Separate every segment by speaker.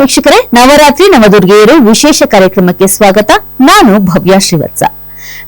Speaker 1: ವೀಕ್ಷಕರೇ, ನವರಾತ್ರಿ ನವದುರ್ಗೆಯರು ವಿಶೇಷ ಕಾರ್ಯಕ್ರಮಕ್ಕೆ ಸ್ವಾಗತ. ನಾನು ಭವ್ಯ ಶ್ರೀವತ್ಸ.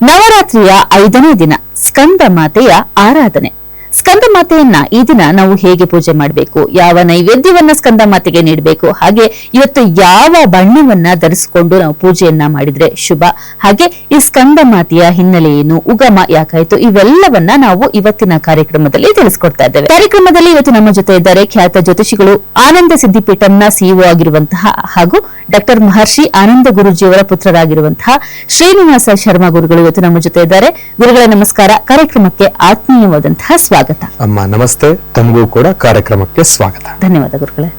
Speaker 1: ನವರಾತ್ರಿಯ ಐದನೇ ದಿನ, ಸ್ಕಂದ ಮಾತೆಯ ಆರಾಧನೆ. ಸ್ಕಂದ ಮಾತೆಯನ್ನ ಈ ದಿನ ನಾವು ಹೇಗೆ ಪೂಜೆ ಮಾಡಬೇಕು? ಯಾವ ನೈವೇದ್ಯವನ್ನ ಸ್ಕಂದ ಮಾತೆಗೆ ನೀಡಬೇಕು? ಹಾಗೆ ಇವತ್ತು ಯಾವ ಬಣ್ಣವನ್ನ ಧರಿಸಿಕೊಂಡು ನಾವು ಪೂಜೆಯನ್ನ ಮಾಡಿದ್ರೆ ಶುಭ? ಹಾಗೆ ಈ ಸ್ಕಂದ ಮಾತೆಯ ಹಿನ್ನೆಲೆ ಏನು? ಉಗಮ ಯಾಕಾಯ್ತು? ಇವೆಲ್ಲವನ್ನ ನಾವು ಇವತ್ತಿನ ಕಾರ್ಯಕ್ರಮದಲ್ಲಿ ತಿಳಿಸ್ಕೊಡ್ತಾ ಇದ್ದೇವೆ. ಕಾರ್ಯಕ್ರಮದಲ್ಲಿ ಇವತ್ತು ನಮ್ಮ ಜೊತೆ ಇದ್ದಾರೆ ಖ್ಯಾತ ಜ್ಯೋತಿಷಿಗಳು ಆನಂದ ಸಿದ್ದಿಪೀಠಂನ ಸಿಇಒ ಆಗಿರುವಂತಹ ಹಾಗೂ ಡಾಕ್ಟರ್ ಮಹರ್ಷಿ ಆನಂದ ಗುರುಜಿಯವರ ಪುತ್ರರಾಗಿರುವಂತಹ ಶ್ರೀನಿವಾಸ ಶರ್ಮಾ ಗುರುಗಳು ಇವತ್ತು ನಮ್ಮ ಜೊತೆ ಇದ್ದಾರೆ. ಗುರುಗಳ, ನಮಸ್ಕಾರ. ಕಾರ್ಯಕ್ರಮಕ್ಕೆ ಆತ್ಮೀಯವಾದಂತಹ ಸ್ವಾಗತ.
Speaker 2: ಅಮ್ಮ ನಮಸ್ತೆ. ತಮಗೂ ಕೂಡ ಕಾರ್ಯಕ್ರಮಕ್ಕೆ ಸ್ವಾಗತ.
Speaker 1: ಧನ್ಯವಾದ ಗುರುಗಳೇ.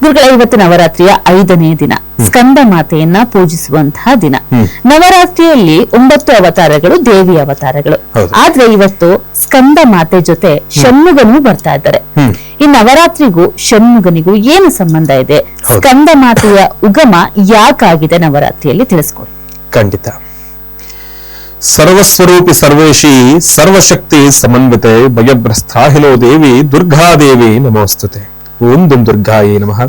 Speaker 1: ಗುರುಗಳೇ ಇವತ್ತು ನವರಾತ್ರಿಯ ಐದನೇ ದಿನ. ಸ್ಕಂದ ಮಾತೆಯನ್ನ ಪೂಜಿಸುವಂತಹ ದಿನ. ನವರಾತ್ರಿಯಲ್ಲಿ ಒಂಬತ್ತು ಅವತಾರಗಳು ದೇವಿ ಅವತಾರಗಳು. ಆದ್ರೆ ಇವತ್ತು ಸ್ಕಂದ ಮಾತೆ ಜೊತೆ ಷಣ್ಮುಗನು ಬರ್ತಾ ಇದ್ದಾರೆ. ಈ ನವರಾತ್ರಿಗೂ ಷಣ್ಮುಗನಿಗೂ ಏನು ಸಂಬಂಧ ಇದೆ. ಸ್ಕಂದ ಮಾತೆಯ ಉಗಮ ಯಾಕಾಗಿದೆ ನವರಾತ್ರಿಯಲ್ಲಿ ತಿಳಿಸ್ಕೊಡಿ.
Speaker 2: ಖಂಡಿತ. ಸರ್ವಸ್ವರೂಪಿ ಸರ್ವೇಶಿ ಸರ್ವಶಕ್ತಿ ಸಮನ್ವಿತೆ ಭಯಭ್ರಸ್ಥಾಹಿಲೋ ದೇವಿ ದುರ್ಗಾದೇವಿ ನಮೋಸ್ತುತೆ. ಓಂ ದುಂ ದುರ್ಗಾಯೇ ನಮಃ.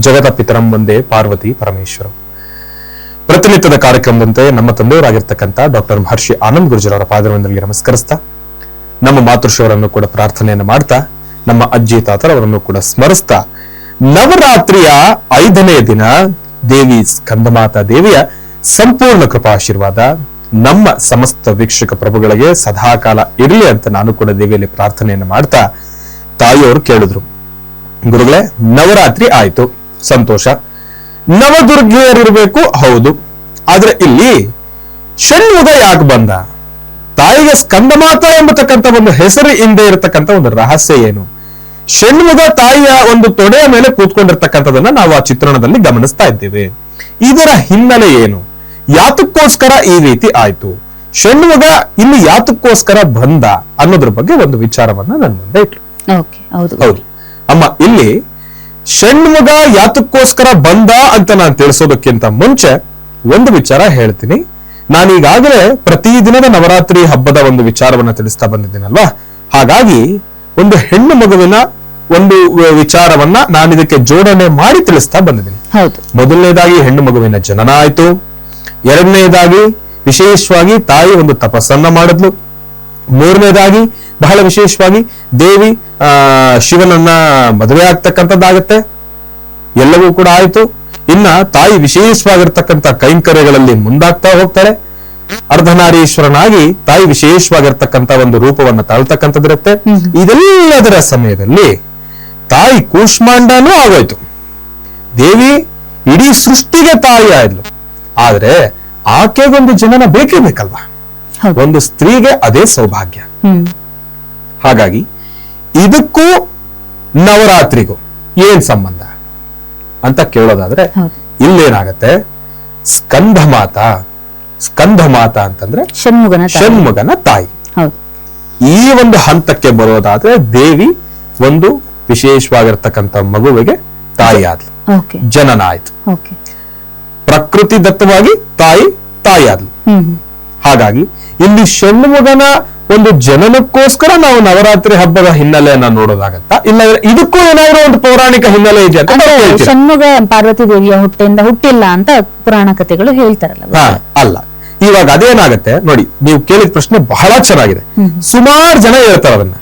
Speaker 2: ಜಗತ ಪಿತರಂ ಒಂದೇ ಪಾರ್ವತಿ ಪರಮೇಶ್ವರ. ಪ್ರತಿನಿತ್ಯದ ಕಾರ್ಯಕ್ರಮದಂತೆ ನಮ್ಮ ತಂದೆಯವರಾಗಿರ್ತಕ್ಕಂಥ ಡಾಕ್ಟರ್ ಮಹರ್ಷಿ ಆನಂದ್ ಗುರುಜರವರ ಪಾದವಂದರಿಗೆ ನಮಸ್ಕರಿಸ್ತಾ, ನಮ್ಮ ಮಾತೃಶ್ವರನ್ನು ಕೂಡ ಪ್ರಾರ್ಥನೆಯನ್ನು ಮಾಡ್ತಾ, ನಮ್ಮ ಅಜ್ಜಿ ತಾತರವರನ್ನು ಕೂಡ ಸ್ಮರಿಸ್ತಾ, ನವರಾತ್ರಿಯ ಐದನೇ ದಿನ ದೇವಿ ಸ್ಕಂದಮಾತಾ ದೇವಿಯ ಸಂಪೂರ್ಣ ಕೃಪಾಶೀರ್ವಾದ ನಮ್ಮ ಸಮಸ್ತ ವೀಕ್ಷಕ ಪ್ರಭುಗಳಿಗೆ ಸದಾಕಾಲ ಇರಲಿ ಅಂತ ನಾನು ಕೂಡ ದೇವಿಯಲ್ಲಿ ಪ್ರಾರ್ಥನೆಯನ್ನು ಮಾಡ್ತಾ ತಾಯಿಯವರು ಕೇಳಿದ್ರು. ಗುರುಗಳೇ, ನವರಾತ್ರಿ ಆಯ್ತು. ಸಂತೋಷ. ನವದುರ್ಗಿಯರಿರ್ಬೇಕು ಹೌದು. ಆದ್ರೆ ಇಲ್ಲಿ ಷಣ್ಮುಗ ಯಾಕೆ ಬಂದ? ತಾಯಿಗೆ ಸ್ಕಂದಮಾತ ಎಂಬತಕ್ಕಂಥ ಒಂದು ಹೆಸರು ಹಿಂದೆ ಇರತಕ್ಕಂಥ ಒಂದು ರಹಸ್ಯ ಏನು? ಷಣ್ಮುಗ ತಾಯಿಯ ಒಂದು ತೊಡೆಯ ಮೇಲೆ ಕೂತ್ಕೊಂಡಿರ್ತಕ್ಕಂಥದನ್ನ ನಾವು ಆ ಚಿತ್ರಣದಲ್ಲಿ ಗಮನಿಸ್ತಾ ಇದ್ದೇವೆ. ಇದರ ಹಿನ್ನೆಲೆ ಏನು? ಯಾತಕ್ಕೋಸ್ಕರ ಈ ರೀತಿ ಆಯ್ತು? ಷಣ್ಮುಗ ಇಲ್ಲಿ ಯಾತಕ್ಕೋಸ್ಕರ ಬಂದ ಅನ್ನೋದ್ರ ಬಗ್ಗೆ ಒಂದು ವಿಚಾರವನ್ನ ನನ್ನ ಮುಂದೆ
Speaker 1: ಇಟ್ಲು. ಹೌದು.
Speaker 2: ಅಮ್ಮ ಇಲ್ಲಿ ಷಣ್ಮುಗ ಯಾತಕ್ಕೋಸ್ಕರ ಬಂದ ಅಂತ ನಾನು ತಿಳಿಸೋದಕ್ಕಿಂತ ಮುಂಚೆ ಒಂದು ವಿಚಾರ ಹೇಳ್ತೀನಿ. ನಾನೀಗಾಗಲೇ ಪ್ರತಿದಿನದ ನವರಾತ್ರಿ ಹಬ್ಬದ ಒಂದು ವಿಚಾರವನ್ನ ತಿಳಿಸ್ತಾ ಬಂದಿದ್ದೀನಲ್ವಾ? ಹಾಗಾಗಿ ಒಂದು ಹೆಣ್ಣು ಮಗುವಿನ ಒಂದು ವಿಚಾರವನ್ನ ನಾನು ಇದಕ್ಕೆ ಜೋಡಣೆ ಮಾಡಿ ತಿಳಿಸ್ತಾ ಬಂದಿದ್ದೀನಿ.
Speaker 1: ಹೌದು.
Speaker 2: ಮೊದಲನೇದಾಗಿ ಹೆಣ್ಣು ಮಗುವಿನ ಜನನ ಆಯ್ತು. ಎರಡನೇದಾಗಿ ವಿಶೇಷವಾಗಿ ತಾಯಿ ಒಂದು ತಪಸ್ಸನ್ನ ಮಾಡಿದ್ಲು. ಮೂರನೇದಾಗಿ ಬಹಳ ವಿಶೇಷವಾಗಿ ದೇವಿ ಆ ಶಿವನನ್ನ ಮದುವೆ ಆಗ್ತಕ್ಕಂಥದ್ದಾಗತ್ತೆ. ಎಲ್ಲವೂ ಕೂಡ ಆಯ್ತು. ಇನ್ನ ತಾಯಿ ವಿಶೇಷವಾಗಿರ್ತಕ್ಕಂಥ ಕೈಂಕರ್ಯಗಳಲ್ಲಿ ಮುಂದಾಗ್ತಾ ಹೋಗ್ತಾರೆ ಅರ್ಧನಾರೀಶ್ವರನಾಗಿ ತಾಯಿ ವಿಶೇಷವಾಗಿರ್ತಕ್ಕಂಥ ಒಂದು ರೂಪವನ್ನ ತಾಳ್ತಕ್ಕಂಥದ್ದಿರುತ್ತೆ. ಇದೆಲ್ಲದರ ಸಮಯದಲ್ಲಿ ತಾಯಿ ಕೂಷ್ಮಾಂಡನೂ ಆಗೋಯ್ತು. ದೇವಿ ಇಡೀ ಸೃಷ್ಟಿಗೆ ತಾಯಿ ಆದ್ಲು ಆದ್ರೆ ಆಕೆಗೊಂದು ಜನನ ಬೇಕೇ ಬೇಕಲ್ವಾ? ಒಂದು ಸ್ತ್ರೀಗೆ ಅದೇ ಸೌಭಾಗ್ಯ. ಹಾಗಾಗಿ ಇದಕ್ಕೂ ನವರಾತ್ರಿಗೂ ಏನ್ ಸಂಬಂಧ ಅಂತ ಕೇಳೋದಾದ್ರೆ ಇಲ್ಲೇನಾಗತ್ತೆ? ಸ್ಕಂಧ ಮಾತ? ಸ್ಕಂಧ ಮಾತ ಅಂತಂದ್ರೆ
Speaker 1: ಷಣ್ಮುಗನ ತಾಯಿ.
Speaker 2: ಷಣ್ಮುಗನ ತಾಯಿ. ಈ ಒಂದು ಹಂತಕ್ಕೆ ಬರೋದಾದ್ರೆ ದೇವಿ ಒಂದು ವಿಶೇಷವಾಗಿರ್ತಕ್ಕಂಥ ಮಗುವಿಗೆ ತಾಯಿ ಆದ್ಲು ಜನನ ಆಯ್ತು. ಪ್ರಕೃತಿ ದತ್ತವಾಗಿ ತಾಯಿ ತಾಯಿ ಆದ್ಲು
Speaker 1: ಹ್ಮ್. ಹ್ಮ್.
Speaker 2: ಹಾಗಾಗಿ ಇಲ್ಲಿ ಷಣ್ಮುಗನ ಒಂದು ಜನನಕ್ಕೋಸ್ಕರ ನಾವು ನವರಾತ್ರಿ ಹಬ್ಬದ ಹಿನ್ನೆಲೆಯನ್ನ ನೋಡೋದಾಗತ್ತಾ? ಇಲ್ಲ ಇದಕ್ಕೂ ಏನಾದ್ರೂ ಒಂದು ಪೌರಾಣಿಕ ಹಿನ್ನೆಲೆ ಇದೆ ಅಂತ
Speaker 1: ಷಣ್ಮುಗ ಪಾರ್ವತಿ ದೇವಿಯ ಹುಟ್ಟೆಯಿಂದ ಹುಟ್ಟಿಲ್ಲ ಅಂತ ಪುರಾಣ ಕಥೆಗಳು ಹೇಳ್ತಾರಲ್ಲ
Speaker 2: ಅಲ್ಲ. ಇವಾಗ ಅದೇನಾಗತ್ತೆ? ನೋಡಿ ನೀವು ಕೇಳಿದ ಪ್ರಶ್ನೆ ಬಹಳ ಚೆನ್ನಾಗಿದೆ. ಸುಮಾರು ಜನ ಹೇಳ್ತಾರೆ ಅದನ್ನ.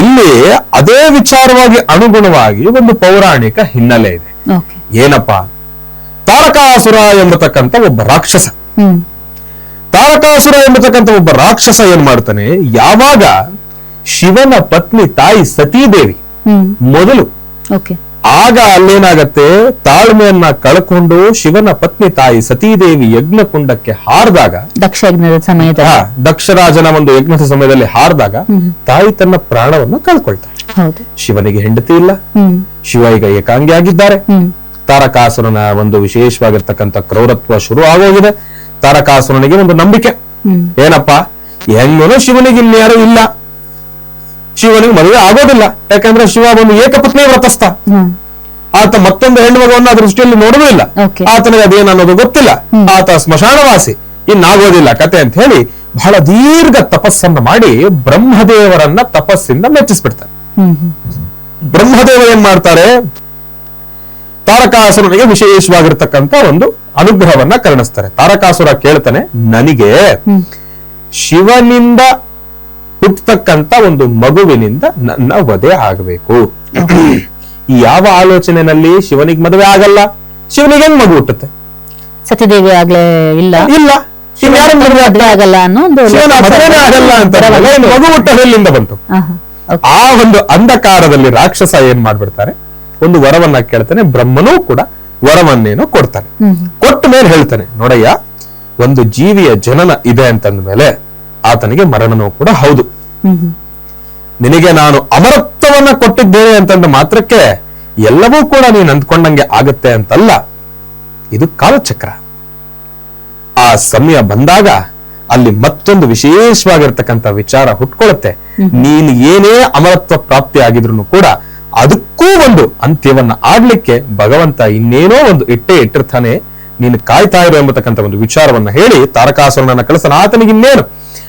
Speaker 2: ಇಲ್ಲಿ ಅದೇ ವಿಚಾರವಾಗಿ ಅನುಗುಣವಾಗಿ ಒಂದು ಪೌರಾಣಿಕ ಹಿನ್ನೆಲೆ ಇದೆ. ಏನಪ್ಪಾ? ತಾರಕಾಸುರ ಎಂಬತಕ್ಕಂತ ಒಬ್ಬ ರಾಕ್ಷಸ. ತಾರಕಾಸುರ ಎಂಬತಕ್ಕಂತ ಒಬ್ಬ ರಾಕ್ಷಸ ಏನ್ ಮಾಡ್ತಾನೆ? ಯಾವಾಗ ಶಿವನ ಪತ್ನಿ ತಾಯಿ ಸತೀದೇವಿ ಮೊದಲು ಆಗ ಅಲ್ಲೇನಾಗತ್ತೆ? ತಾಳ್ಮೆಯನ್ನ ಕಳ್ಕೊಂಡು ಶಿವನ ಪತ್ನಿ ತಾಯಿ ಸತೀದೇವಿ ಯಜ್ಞಕುಂಡಕ್ಕೆ ಹಾರಿದಾಗ
Speaker 1: ದಕ್ಷ ಯಜ್ಞದ ಸಮಯದ
Speaker 2: ದಕ್ಷರಾಜನ ಒಂದು ಯಜ್ಞದ ಸಮಯದಲ್ಲಿ ಹಾರದಾಗ ತಾಯಿ ತನ್ನ ಪ್ರಾಣವನ್ನ ಕಳ್ಕೊಳ್ತಾಳೆ. ಶಿವನಿಗೆ ಹೆಂಡತಿ ಇಲ್ಲ. ಶಿವ ಈಗ ಏಕಾಂಗಿ ಆಗಿದ್ದಾರೆ ತಾರಕಾಸುರನ ಒಂದು ವಿಶೇಷವಾಗಿರ್ತಕ್ಕಂಥ ಕ್ರೌರತ್ವ ಶುರು ಆಗೋಗಿದೆ. ತಾರಕಾಸುರನಿಗೆ ಒಂದು ನಂಬಿಕೆ. ಏನಪ್ಪಾ? ಹೆಂಗನು ಶಿವನಿಗೆ ಇನ್ಯಾರು ಇಲ್ಲ. ಶಿವನಿಗೆ ಮದುವೆ ಆಗೋದಿಲ್ಲ. ಯಾಕಂದ್ರೆ ಶಿವ ಒಂದು ಏಕಪತ್ನಿ ವ್ರತಸ್ಥ. ಆತ ಮತ್ತೊಂದು ಹೆಣ್ಣು ಮಗುವನ್ನು ಆ ದೃಷ್ಟಿಯಲ್ಲಿ ನೋಡೋದೂ ಇಲ್ಲ. ಆತನಿಗೆ ಅದೇನು ಅನ್ನೋದು ಗೊತ್ತಿಲ್ಲ. ಆತ ಸ್ಮಶಾನವಾಸಿ. ಇನ್ನಾಗೋದಿಲ್ಲ. ಕತೆ ಅಂತ ಹೇಳಿ ಬಹಳ ದೀರ್ಘ ತಪಸ್ಸನ್ನ ಮಾಡಿ ಬ್ರಹ್ಮದೇವರನ್ನ ತಪಸ್ಸಿಂದ ಮೆಚ್ಚಿಸ್ಬಿಡ್ತಾರೆ. ಬ್ರಹ್ಮದೇವ ಏನ್ ಮಾಡ್ತಾರೆ? ತಾರಕಾಸುರನಿಗೆ ವಿಶೇಷವಾಗಿರ್ತಕ್ಕಂಥ ಒಂದು ಅನುಗ್ರಹವನ್ನ ಕರುಣಿಸ್ತಾರೆ. ತಾರಕಾಸುರ ಕೇಳ್ತಾನೆ ನನಗೆ ಶಿವನಿಂದ ಹುಟ್ಟತಕ್ಕಂತ ಒಂದು ಮಗುವಿನಿಂದ ನನ್ನ ವಧೆ ಆಗಬೇಕು. ಈ ಯಾವ ಆಲೋಚನೆಯಲ್ಲಿ ಶಿವನಿಗೆ ಮದುವೆ ಆಗಲ್ಲ? ಶಿವನಿಗೆ ಹೆಂಗ್ ಮಗು ಹುಟ್ಟುತ್ತೆ.
Speaker 1: ಸತಿದೇವಿ ಆಗ್ಲೇ ಇಲ್ಲ.
Speaker 2: ಇಲ್ಲ.
Speaker 1: ಆಗಲ್ಲ ಅನ್ನೋ
Speaker 2: ಅಂತ ಮಗು ಹುಟ್ಟೋದೆಲ್ಲಿಂದ ಬಂತು? ಆ ಒಂದು ಅಂಧಕಾರದಲ್ಲಿ ರಾಕ್ಷಸ ಏನ್ ಮಾಡ್ಬಿಡ್ತಾರೆ? ಒಂದು ವರವನ್ನ ಕೇಳ್ತಾನೆ ಬ್ರಹ್ಮನೂ ಕೂಡ ವರವನ್ನೇನೋ ಕೊಡ್ತಾನೆ. ಕೊಟ್ಟ ಮೇಲೆ ಹೇಳ್ತಾನೆ ನೋಡಯ್ಯ ಒಂದು ಜೀವಿಯ ಜನನ ಇದೆ ಅಂತಂದ ಮೇಲೆ ಆತನಿಗೆ ಮರಣನೂ ಕೂಡ ಹೌದು. ನಿನಗೆ ನಾನು ಅಮರತ್ವವನ್ನ ಕೊಟ್ಟಿದ್ದೇನೆ ಅಂತಂದ ಮಾತ್ರಕ್ಕೆ ಎಲ್ಲವೂ ಕೂಡ ನೀನು ಅಂದ್ಕೊಂಡಂಗೆ ಆಗತ್ತೆ ಅಂತಲ್ಲ. ಇದು ಕಾಲಚಕ್ರ. ಆ ಸಮಯ ಬಂದಾಗ ಅಲ್ಲಿ ಮತ್ತೊಂದು ವಿಶೇಷವಾಗಿರ್ತಕ್ಕಂಥ ವಿಚಾರ ಹುಟ್ಕೊಳ್ಳುತ್ತೆ ನೀನು ಏನೇ ಅಮರತ್ವ ಪ್ರಾಪ್ತಿ ಆಗಿದ್ರು ಕೂಡ ಅದಕ್ಕೂ ಒಂದು ಅಂತ್ಯವನ್ನ ಆಡ್ಲಿಕ್ಕೆ ಭಗವಂತ ಇನ್ನೇನೋ ಒಂದು ಇಟ್ಟೇ ಇಟ್ಟಿರ್ತಾನೆ. ನೀನು ಕಾಯ್ತಾ ಇರೋ ಎಂಬತಕ್ಕಂಥ ಒಂದು ವಿಚಾರವನ್ನ ಹೇಳಿ ತಾರಕಾಸುರನನ್ನ ಕಳಿಸನ ಆತನಿಗೆ ಇನ್ನೇನು?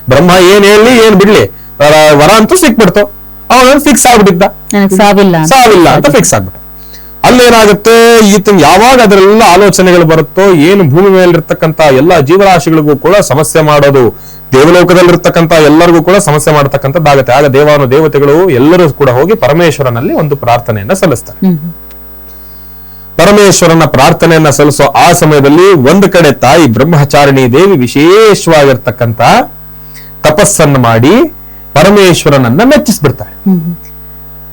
Speaker 2: ಬ್ರಹ್ಮ ಏನ್ ಹೇಳಿ ಏನ್ ಬಿಡ್ಲಿ? ವರ- ಅಂತೂ ಸಿಕ್ಬಿಡ್ತು. ಅವನ ಫಿಕ್ಸ್ ಆಗ್ಬಿಟ್ಟಿದ್ದ.
Speaker 1: ಸಾವಿಲ್ಲ ಅಂತ.
Speaker 2: ಸಾವಿಲ್ಲ ಅಂತ ಫಿಕ್ಸ್ ಆಗ್ಬಿಟ್ಟ. ಅಲ್ಲೇನಾಗುತ್ತೆ? ಈತನ್ ಯಾವಾಗ ಅದರೆಲ್ಲ ಆಲೋಚನೆಗಳು ಬರುತ್ತೋ ಏನು ಭೂಮಿ ಮೇಲಿರ್ತಕ್ಕಂತ ಎಲ್ಲಾ ಜೀವರಾಶಿಗಳಿಗೂ ಕೂಡ ಸಮಸ್ಯೆ ಮಾಡೋದು. ದೇವಲೋಕದಲ್ಲಿರ್ತಕ್ಕಂತ ಎಲ್ಲರಿಗೂ ಕೂಡ ಸಮಸ್ಯೆ ಮಾಡತಕ್ಕಂಥದ್ದಾಗತ್ತೆ ಆಗ ದೇವಾನು ದೇವತೆಗಳು ಎಲ್ಲರೂ ಕೂಡ ಹೋಗಿ ಪರಮೇಶ್ವರನಲ್ಲಿ ಒಂದು ಪ್ರಾರ್ಥನೆಯನ್ನ ಸಲ್ಲಿಸ್ತಾರೆ. ಪರಮೇಶ್ವರನ ಪ್ರಾರ್ಥನೆಯನ್ನ ಸಲ್ಲಿಸೋ ಆ ಸಮಯದಲ್ಲಿ ಒಂದು ಕಡೆ ತಾಯಿ ಬ್ರಹ್ಮಚಾರಿಣಿ ದೇವಿ ವಿಶೇಷವಾಗಿರ್ತಕ್ಕಂತ ತಪಸ್ಸನ್ನು ಮಾಡಿ ಪರಮೇಶ್ವರನನ್ನ ಮೆಚ್ಚಿಸ್ಬಿಡ್ತಾಳೆ
Speaker 1: ಹ್ಮ್.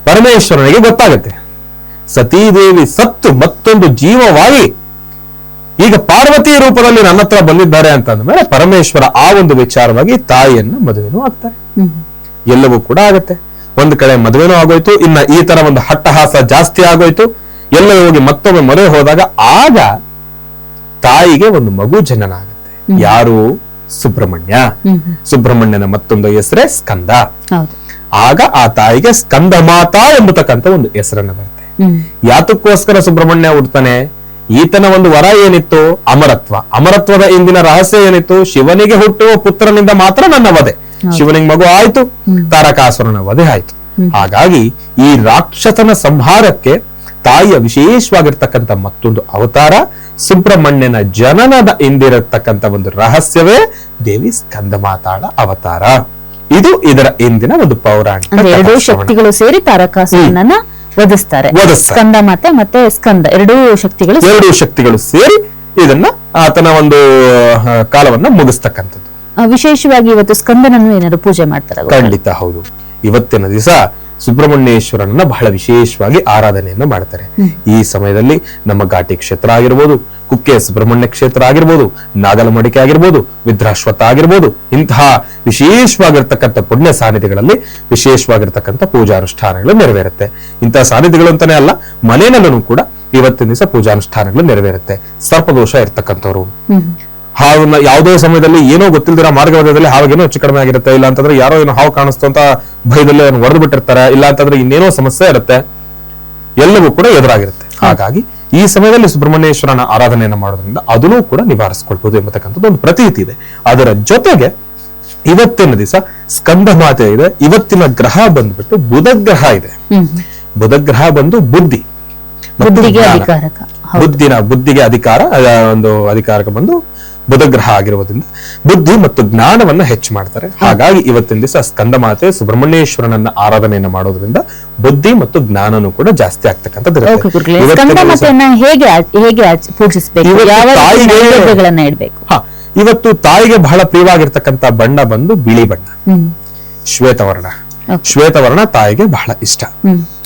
Speaker 2: ಪರಮೇಶ್ವರನಿಗೆ ಗೊತ್ತಾಗತ್ತೆ ಸತೀದೇವಿ ಸತ್ತು ಮತ್ತೊಂದು ಜೀವವಾಗಿ ಈಗ ಪಾರ್ವತಿ ರೂಪದಲ್ಲಿ ನನ್ನ ಹತ್ರ ಬಂದಿದ್ದಾರೆ ಅಂತ ಅಂದ್ಮೇಲೆ ಪರಮೇಶ್ವರ ಆ ಒಂದು ವಿಚಾರವಾಗಿ ತಾಯಿಯನ್ನ ಮದುವೆನೂ ಆಗ್ತಾರೆ. ಎಲ್ಲವೂ ಕೂಡ ಆಗತ್ತೆ. ಒಂದು ಕಡೆ ಮದುವೆನೂ ಆಗೋಯ್ತು ಇನ್ನ ಈ ತರ ಒಂದು ಹಟ್ಟಹಾಸ ಜಾಸ್ತಿ ಆಗೋಯ್ತು. ಎಲ್ಲ ಹೋಗಿ ಮತ್ತೊಮ್ಮೆ ಮದುವೆ ಹೋದಾಗ ಆಗ ತಾಯಿಗೆ ಒಂದು ಮಗು ಜನನ ಆಗುತ್ತೆ ಯಾರು? ಸುಬ್ರಹ್ಮಣ್ಯ.
Speaker 1: ಹ್ಮ್. ಹ್ಮ್.
Speaker 2: ಸುಬ್ರಹ್ಮಣ್ಯನ ಮತ್ತೊಂದು ಹೆಸರೇ ಸ್ಕಂದ. ಆಗ ಆ ತಾಯಿಗೆ ಸ್ಕಂದ ಮಾತಾ ಎಂಬತಕ್ಕಂತ ಒಂದು ಹೆಸರನ್ನ ಬರುತ್ತೆ. ಯಾತಕ್ಕೋಸ್ಕರ ಸುಬ್ರಹ್ಮಣ್ಯ ಹುಡ್ತಾನೆ? ಈತನ ಒಂದು ವರ ಏನಿತ್ತು? ಅಮರತ್ವ. ಅಮರತ್ವದ ಇಂದಿನ ರಹಸ್ಯ ಏನಿತ್ತು? ಶಿವನಿಗೆ ಹುಟ್ಟುವ ಪುತ್ರನಿಂದ ಮಾತ್ರ ನನ್ನ ವಧೆ. ಶಿವನಿಗೆ ಮಗು ಆಯ್ತು. ತಾರಕಾಸುರನ ವಧೆ ಆಯ್ತು. ಹಾಗಾಗಿ ಈ ರಾಕ್ಷಸನ ಸಂಹಾರಕ್ಕೆ ತಾಯಿಯ ವಿಶೇಷವಾಗಿರ್ತಕ್ಕಂಥ ಮತ್ತೊಂದು ಅವತಾರ ಸುಬ್ರಹ್ಮಣ್ಯನ ಜನನದ ಹಿಂದಿರತಕ್ಕಂಥ ಒಂದು ರಹಸ್ಯವೇ ದೇವಿ ಸ್ಕಂದ ಮಾತಾಳ ಅವತಾರ. ಇದು ಇದರ ಇಂದಿನ ಒಂದು ಪೌರಾಣಿಕ
Speaker 1: ಶಕ್ತಿಗಳು ಸೇರಿ ತಾರಕಾಸುರನನ್ನ ವಧಿಸ್ತಾರೆ. ಸ್ಕಂದ ಮಾತೆ ಮತ್ತೆ ಸ್ಕಂದ ಎರಡೂ ಶಕ್ತಿಗಳು
Speaker 2: ಎರಡು ಶಕ್ತಿಗಳು ಸೇರಿ ಇದನ್ನ ಆತನ ಒಂದು ಕಾಲವನ್ನ ಮುಗಿಸ್ತಕ್ಕಂಥದ್ದು.
Speaker 1: ಆ, ವಿಶೇಷವಾಗಿ ಇವತ್ತು ಸ್ಕಂದನನ್ನು ಏನಾದ್ರು ಪೂಜೆ ಮಾಡ್ತಾರೆ
Speaker 2: ಖಂಡಿತ ಹೌದು. ಇವತ್ತಿನ ದಿವಸ ಸುಬ್ರಹ್ಮಣ್ಯೇಶ್ವರನನ್ನ ಬಹಳ ವಿಶೇಷವಾಗಿ ಆರಾಧನೆಯನ್ನ ಮಾಡ್ತಾರೆ. ಈ ಸಮಯದಲ್ಲಿ ನಮ್ಮ ಘಾಟಿ ಕ್ಷೇತ್ರ ಆಗಿರ್ಬೋದು ಕುಕ್ಕೆ ಸುಬ್ರಹ್ಮಣ್ಯ ಕ್ಷೇತ್ರ ಆಗಿರ್ಬೋದು ನಾಗಲಮಡಿಕೆ ಆಗಿರ್ಬೋದು ವಿದ್ರಾಶ್ವತ ಆಗಿರ್ಬೋದು ಇಂತಹ ವಿಶೇಷವಾಗಿರ್ತಕ್ಕಂಥ ಪುಣ್ಯ ಸಾನ್ನಿಧ್ಯಗಳಲ್ಲಿ ವಿಶೇಷವಾಗಿರ್ತಕ್ಕಂಥ ಪೂಜಾನುಷ್ಠಾನಗಳು ನೆರವೇರುತ್ತೆ. ಇಂತಹ ಸಾನ್ನಿಧ್ಯಗಳು ಅಂತಾನೆ ಅಲ್ಲ ಮನೆಯಲ್ಲೂ ಕೂಡ ಇವತ್ತಿನ ದಿವಸ ಪೂಜಾನುಷ್ಠಾನಗಳು ನೆರವೇರುತ್ತೆ. ಸರ್ಪದೋಷ ಇರ್ತಕ್ಕಂಥವ್ರು.
Speaker 1: ಹಾವು
Speaker 2: ಹಾವನ್ನ ಯಾವುದೋ ಸಮಯದಲ್ಲಿ ಏನೋ ಗೊತ್ತಿಲ್ದಿರ ಮಾರ್ಗವಾದದಲ್ಲಿ ಹಾವಾಗೇನೋ ಹೆಚ್ಚು ಕಡಿಮೆ ಆಗಿರುತ್ತೆ ಇಲ್ಲ ಅಂತಂದ್ರೆ ಯಾರೋ ಏನೋ ಹಾವು ಕಾಣಿಸ್ತು ಅಂತ ಭಯದಲ್ಲಿ ಹೊಡೆದು ಬಿಟ್ಟಿರ್ತಾರೆ ಇಲ್ಲ ಅಂತಂದ್ರೆ ಇನ್ನೇನೋ ಸಮಸ್ಯೆ ಇರುತ್ತೆ. ಎಲ್ಲವೂ ಕೂಡ ಎದುರಾಗಿರುತ್ತೆ. ಹಾಗಾಗಿ ಈ ಸಮಯದಲ್ಲಿ ಸುಬ್ರಹ್ಮಣ್ಯೇಶ್ವರನ ಆರಾಧನೆಯನ್ನು ಮಾಡೋದ್ರಿಂದ ಅದನ್ನು ಕೂಡ ನಿವಾರಿಸ್ಕೊಳ್ಬಹುದು ಎಂಬತಕ್ಕಂಥದ್ದು ಒಂದು ಪ್ರತೀತಿ ಇದೆ. ಅದರ ಜೊತೆಗೆ ಇವತ್ತಿನ ದಿವಸ ಸ್ಕಂದ ಮಾತೆ ಇದೆ. ಇವತ್ತಿನ ಗ್ರಹ ಬಂದ್ಬಿಟ್ಟು ಬುಧ ಗ್ರಹ ಇದೆ
Speaker 1: ಬುಧಗ್ರಹ
Speaker 2: ಬುಧ ಗ್ರಹ ಬಂದು ಬುದ್ಧಿ. ಬುದ್ಧಿನ ಬುದ್ಧಿಗೆ ಅಧಿಕಾರ ಒಂದು ಅಧಿಕಾರಕ್ಕೆ ಬಂದು ಬುಧ ಗ್ರಹ ಆಗಿರುವುದರಿಂದ ಬುದ್ಧಿ ಮತ್ತು ಜ್ಞಾನವನ್ನ ಹೆಚ್ಚು ಮಾಡ್ತಾರೆ. ಹಾಗಾಗಿ ಇವತ್ತಿನ ದಿವಸ ಸ್ಕಂದಮಾತೆ ಸುಬ್ರಹ್ಮಣ್ಯೇಶ್ವರನನ್ನ ಆರಾಧನೆಯನ್ನ ಮಾಡೋದ್ರಿಂದ ಬುದ್ಧಿ ಮತ್ತು ಜ್ಞಾನನೂ ಕೂಡ ಜಾಸ್ತಿ ಆಗ್ತಕ್ಕಂಥದ್ದು ಇವತ್ತು ತಾಯಿಗೆ- ಬಹಳ ಪ್ರಿಯವಾಗಿರ್ತಕ್ಕಂಥ ಬಣ್ಣ ಬಂದು ಬಿಳಿ ಬಣ್ಣ. ಶ್ವೇತವರ್ಣ. ಶ್ವೇತವರ್ಣ ತಾಯಿಗೆ ಬಹಳ ಇಷ್ಟ.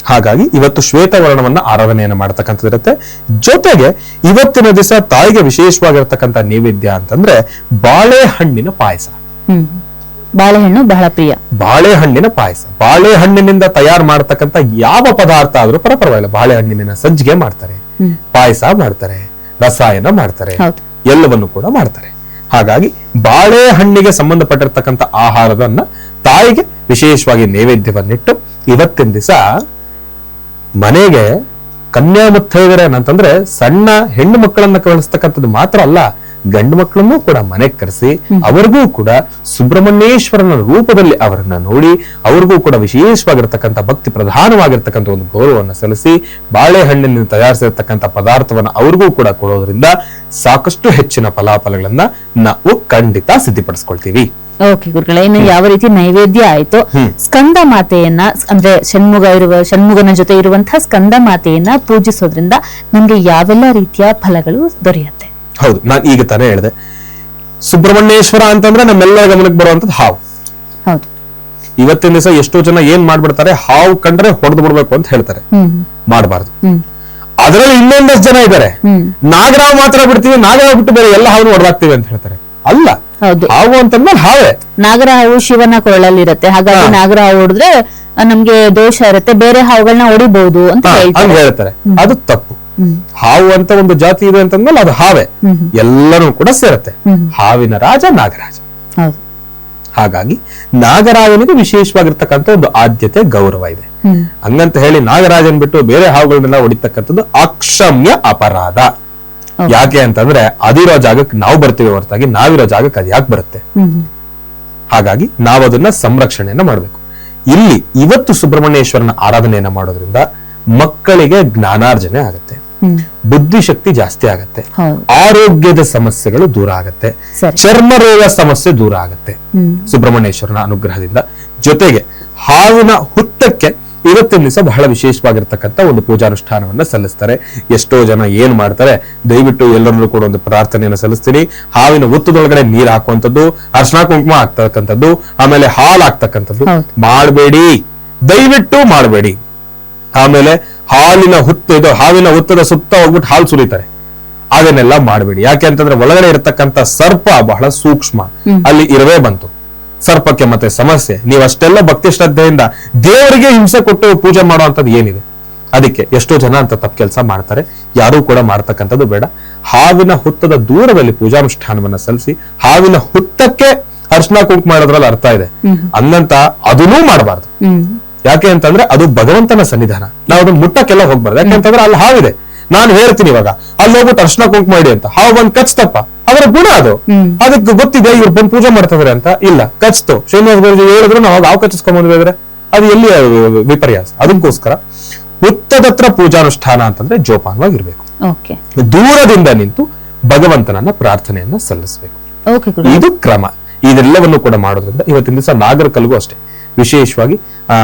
Speaker 2: ಹಾಗಾಗಿ ಇವತ್ತು ಶ್ವೇತವರ್ಣವನ್ನ ಆರಾಧನೆಯನ್ನು ಮಾಡತಕ್ಕಂಥದ್ದಿರುತ್ತೆ. ಜೊತೆಗೆ ಇವತ್ತಿನ ದಿವಸ ತಾಯಿಗೆ ವಿಶೇಷವಾಗಿರ್ತಕ್ಕಂಥ ನೈವೇದ್ಯ ಅಂತಂದ್ರೆ ಬಾಳೆಹಣ್ಣಿನ ಪಾಯಸ.
Speaker 1: ಬಾಳೆಹಣ್ಣು ಬಹಳ ಪ್ರಿಯ.
Speaker 2: ಬಾಳೆಹಣ್ಣಿನ ಪಾಯಸ. ಬಾಳೆಹಣ್ಣಿನಿಂದ ತಯಾರು ಮಾಡತಕ್ಕಂಥ ಯಾವ ಪದಾರ್ಥ ಆದ್ರೂ ಪರ ಪರವಾಗಿಲ್ಲ. ಬಾಳೆಹಣ್ಣಿನ ಸಜ್ಜಿಗೆ ಮಾಡ್ತಾರೆ. ಪಾಯಸ ಮಾಡ್ತಾರೆ ರಸಾಯನ ಮಾಡ್ತಾರೆ. ಎಲ್ಲವನ್ನು ಕೂಡ ಮಾಡ್ತಾರೆ. ಹಾಗಾಗಿ ಬಾಳೆಹಣ್ಣಿಗೆ ಸಂಬಂಧಪಟ್ಟಿರ್ತಕ್ಕಂಥ ಆಹಾರವನ್ನ ತಾಯಿಗೆ ವಿಶೇಷವಾಗಿ ನೈವೇದ್ಯವನ್ನಿಟ್ಟು ಇವತ್ತಿನ ದಿವಸ ಮನೆಗೆ ಕನ್ಯಾ ಮುತ್ತೈದರೆ ಅಂತಂದ್ರೆ ಸಣ್ಣ ಹೆಣ್ಣು ಮಕ್ಕಳನ್ನ ಕಳಿಸ್ತಕ್ಕಂಥದ್ದು ಮಾತ್ರ ಅಲ್ಲ ಗಂಡು ಮಕ್ಕಳನ್ನು ಕೂಡ ಮನೆಗೆ ಕರೆಸಿ ಅವರಿಗೂ ಕೂಡ ಸುಬ್ರಹ್ಮಣ್ಯೇಶ್ವರನ ರೂಪದಲ್ಲಿ ಅವರನ್ನ ನೋಡಿ ಅವ್ರಿಗೂ ಕೂಡ ವಿಶೇಷವಾಗಿರ್ತಕ್ಕಂಥ ಭಕ್ತಿ ಪ್ರಧಾನವಾಗಿರ್ತಕ್ಕಂಥ ಒಂದು ಗೌರವವನ್ನು ಸಲ್ಲಿಸಿ ಬಾಳೆಹಣ್ಣಿನಿಂದ ತಯಾರಿಸಿರ್ತಕ್ಕಂಥ ಪದಾರ್ಥವನ್ನ ಅವ್ರಿಗೂ ಕೂಡ ಕೊಡೋದ್ರಿಂದ ಸಾಕಷ್ಟು ಹೆಚ್ಚಿನ ಫಲಾಫಲಗಳನ್ನ ನಾವು ಖಂಡಿತ ಸಿದ್ಧಿಪಡಿಸ್ಕೊಳ್ತೀವಿ.
Speaker 1: ಓಕೆ ಗುರುಗಳೇ ಇನ್ನು ಯಾವ ರೀತಿ ನೈವೇದ್ಯ ಆಯ್ತು ಸ್ಕಂದ ಮಾತೆಯನ್ನ ಅಂದ್ರೆ ಷಣ್ಮುಗ ಇರುವ ಷಣ್ಮುಗನ ಜೊತೆ ಇರುವಂತಹ ಸ್ಕಂದ ಮಾತೆಯನ್ನ ಪೂಜಿಸೋದ್ರಿಂದ ನಮ್ಗೆ ಯಾವೆಲ್ಲ ರೀತಿಯ ಫಲಗಳು ದೊರೆಯುತ್ತೆ?
Speaker 2: ಹೌದು ನಾನು ಈಗ ತಾನೇ ಹೇಳಿದೆ. ಸುಬ್ರಹ್ಮಣ್ಯೇಶ್ವರ ಅಂತಂದ್ರೆ ನಮ್ಮೆಲ್ಲ ಗಮನಕ್ಕೆ ಬರುವಂತದ್ದು ಹಾವು.
Speaker 1: ಹೌದು.
Speaker 2: ಇವತ್ತಿನ ದಿವಸ ಎಷ್ಟೋ ಜನ ಏನ್ ಮಾಡ್ಬಿಡ್ತಾರೆ ಹಾವು ಕಂಡ್ರೆ ಹೊಡೆದು ಬಿಡ್ಬೇಕು ಅಂತ ಹೇಳ್ತಾರೆ. ಮಾಡಬಾರ್ದು. ಅದರಲ್ಲಿ ಇನ್ನೊಂದಷ್ಟು ಜನ ಇದ್ದಾರೆ. ನಾಗರಾವ್ ಮಾತ್ರ ಬಿಡ್ತೀವಿ ನಾಗರಾವ್ ಬಿಟ್ಟು ಬೇರೆ ಎಲ್ಲ ಹಾವು ಹೊಡೆದಾಗ್ತೀವಿ ಅಂತ ಹೇಳ್ತಾರೆ. ಅಲ್ಲ
Speaker 1: ಹೌದು.
Speaker 2: ಹಾವು ಅಂತಂದ್ಮೇಲೆ ಹಾವೇ.
Speaker 1: ನಾಗರ ಹಾವು ಶಿವನ ಕೊರಳಲ್ಲಿರುತ್ತೆ. ಹಾಗಾಗಿ. ನಾಗರ ಹಾವು ಹೊಡೆದ್ರೆ ನಮ್ಗೆ ದೋಷ ಇರುತ್ತೆ. ಬೇರೆ ಹಾವುಗಳನ್ನ ಹೊಡಿಬಹುದು ಅಂತ
Speaker 2: ಹಂಗ್
Speaker 1: ಹೇಳ್ತಾರೆ.
Speaker 2: ಅದು ತಪ್ಪು. ಹಾವು ಅಂತ ಒಂದು ಜಾತಿ ಇದೆ ಅಂತಂದ್ಮೇಲೆ ಅದು ಹಾವೆ. ಎಲ್ಲರೂ ಕೂಡ ಸೇರುತ್ತೆ. ಹಾವಿನ ರಾಜ ನಾಗರಾಜ. ಹಾಗಾಗಿ ನಾಗರಾಜನಿಗೆ ವಿಶೇಷವಾಗಿರ್ತಕ್ಕಂಥ ಒಂದು ಆದ್ಯತೆ ಗೌರವ ಇದೆ. ಹಂಗಂತ ಹೇಳಿ ನಾಗರಾಜನ್ ಬಿಟ್ಟು ಬೇರೆ ಹಾವುಗಳನ್ನೆಲ್ಲ ಹೊಡಿತಕ್ಕಂಥದ್ದು ಅಕ್ಷಮ್ಯ ಅಪರಾಧ. ಯಾಕೆ ಅಂತಂದ್ರೆ ಅದಿರೋ ಜಾಗಕ್ಕೆ ನಾವು ಬರ್ತೀವಿ ಹೊರತಾಗಿ ನಾವಿರೋ ಜಾಗಕ್ಕೆ ಅದು ಯಾಕೆ ಬರುತ್ತೆ? ಹಾಗಾಗಿ ನಾವು ಅದನ್ನ ಸಂರಕ್ಷಣೆಯನ್ನ ಮಾಡಬೇಕು. ಇಲ್ಲಿ ಇವತ್ತು ಸುಬ್ರಹ್ಮಣ್ಯೇಶ್ವರನ ಆರಾಧನೆಯನ್ನ ಮಾಡೋದ್ರಿಂದ ಮಕ್ಕಳಿಗೆ ಜ್ಞಾನಾರ್ಜನೆ ಆಗುತ್ತೆ. ಬುದ್ಧಿಶಕ್ತಿ ಜಾಸ್ತಿ ಆಗತ್ತೆ. ಆರೋಗ್ಯದ ಸಮಸ್ಯೆಗಳು ದೂರ ಆಗತ್ತೆ. ಚರ್ಮ ರೋಗ ಸಮಸ್ಯೆ ದೂರ ಆಗತ್ತೆ.
Speaker 1: ಹ್ಮ್.
Speaker 2: ಸುಬ್ರಹ್ಮಣ್ಯೇಶ್ವರನ ಅನುಗ್ರಹದಿಂದ ಜೊತೆಗೆ ಹಾವಿನ ಹುತ್ತಕ್ಕೆ ಇವತ್ತಿನ ದಿವಸ ಬಹಳ ವಿಶೇಷವಾಗಿರ್ತಕ್ಕಂಥ ಒಂದು ಪೂಜಾನುಷ್ಠಾನವನ್ನ ಸಲ್ಲಿಸ್ತಾರೆ. ಎಷ್ಟೋ ಜನ ಏನ್ ಮಾಡ್ತಾರೆ ದಯವಿಟ್ಟು ಎಲ್ಲರಲ್ಲೂ ಕೂಡ ಒಂದು ಪ್ರಾರ್ಥನೆಯನ್ನು ಸಲ್ಲಿಸ್ತೀನಿ. ಹಾವಿನ ಹುತ್ತದೊಳಗಡೆ ನೀರ್ ಹಾಕುವಂಥದ್ದು ಅರ್ಶನ ಕುಂಕುಮ ಹಾಕ್ತಕ್ಕಂಥದ್ದು ಆಮೇಲೆ ಹಾಲು ಹಾಕ್ತಕ್ಕಂಥದ್ದು ಮಾಡಬೇಡಿ. ದಯವಿಟ್ಟು ಮಾಡಬೇಡಿ. ಆಮೇಲೆ ಹಾಲಿನ ಹುತ್ತು ಇದು ಹಾವಿನ ಹುತ್ತದ ಸುತ್ತ ಹೋಗ್ಬಿಟ್ಟು ಹಾಲು ಸುರಿತಾರೆ. ಅದನ್ನೆಲ್ಲ ಮಾಡಬೇಡಿ. ಯಾಕೆ ಅಂತಂದ್ರೆ ಒಳಗಡೆ ಇರತಕ್ಕಂತ ಸರ್ಪ ಬಹಳ ಸೂಕ್ಷ್ಮ. ಅಲ್ಲಿ ಇರವೇ ಬಂತು. ಸರ್ಪಕ್ಕೆ ಮತ್ತೆ ಸಮಸ್ಯೆ. ನೀವು ಅಷ್ಟೆಲ್ಲ ಭಕ್ತಿ ಶ್ರದ್ಧೆಯಿಂದ ದೇವರಿಗೆ ಹಿಂಸೆ ಕೊಟ್ಟು ಪೂಜೆ ಮಾಡುವಂತದ್ದು ಏನಿದೆ? ಅದಕ್ಕೆ ಎಷ್ಟೋ ಜನ ಅಂತ ತಪ್ಪು ಕೆಲಸ ಮಾಡ್ತಾರೆ. ಯಾರೂ ಕೂಡ ಮಾಡ್ತಕ್ಕಂಥದ್ದು ಬೇಡ. ಹಾವಿನ ಹುತ್ತದ ದೂರದಲ್ಲಿ ಪೂಜಾನುಷ್ಠಾನವನ್ನ ಸಲ್ಲಿಸಿ ಹಾವಿನ ಹುತ್ತಕ್ಕೆ ಅರ್ಶನ ಕುಂಕ್ ಮಾಡೋದ್ರಲ್ಲಿ ಅರ್ಥ ಇದೆ. ಅಂದಂತ ಅದನ್ನೂ ಮಾಡಬಾರ್ದು. ಯಾಕೆ ಅಂತಂದ್ರೆ ಅದು ಭಗವಂತನ ಸನ್ನಿಧಾನ. ನಾವು ಅದನ್ನ ಮುಟ್ಟಕ್ಕೆಲ್ಲ ಹೋಗ್ಬಾರ್ದು. ಯಾಕೆಂತಂದ್ರೆ ಅಲ್ಲಿ ಹಾವಿದೆ. ನಾನು ಹೇಳ್ತೀನಿ ಇವಾಗ ಅಲ್ಲಿ ಹೋಗ್ಬಿಟ್ಟು ಅರ್ಶನ ಕುಂಕುಮ ಮಾಡಿ ಅಂತ. ಹಾವು ಬಂದ್ ಕಚ್ತಪ್ಪ. ಅದರ ಗುಣ ಅದು. ಅದಕ್ಕೆ ಗೊತ್ತಿದೆ ಇವ್ರು ಬಂದು ಪೂಜೆ ಮಾಡ್ತಿದ್ರೆ ಅಂತ. ಇಲ್ಲ ಕಚ್ತು. ಶ್ರೀನಿವಾಸ ಗುರುಜಿ ಹೇಳಿದ್ರು ನಾವು ಹಾವು ಕಚ್ಚಿಸ್ಕೊಂಡ್ ಬಂದ್ರೆ ಅದು ಎಲ್ಲಿ ವಿಪರ್ಯಾಸ? ಅದಕ್ಕೋಸ್ಕರ ಉತ್ತದತ್ರ ಪೂಜಾನುಷ್ಠಾನ ಅಂತಂದ್ರೆ ಜೋಪಾನವಾಗಿರ್ಬೇಕು. ದೂರದಿಂದ ನಿಂತು ಭಗವಂತನನ್ನ ಪ್ರಾರ್ಥನೆಯನ್ನ ಸಲ್ಲಿಸಬೇಕು. ಇದು ಕ್ರಮ. ಇದೆಲ್ಲವನ್ನು ಕೂಡ ಮಾಡೋದ್ರಿಂದ ಇವತ್ತಿನ ದಿವಸ ನಾಗರಕಲ್ಗೂ ಅಷ್ಟೇ. ವಿಶೇಷವಾಗಿ ಆ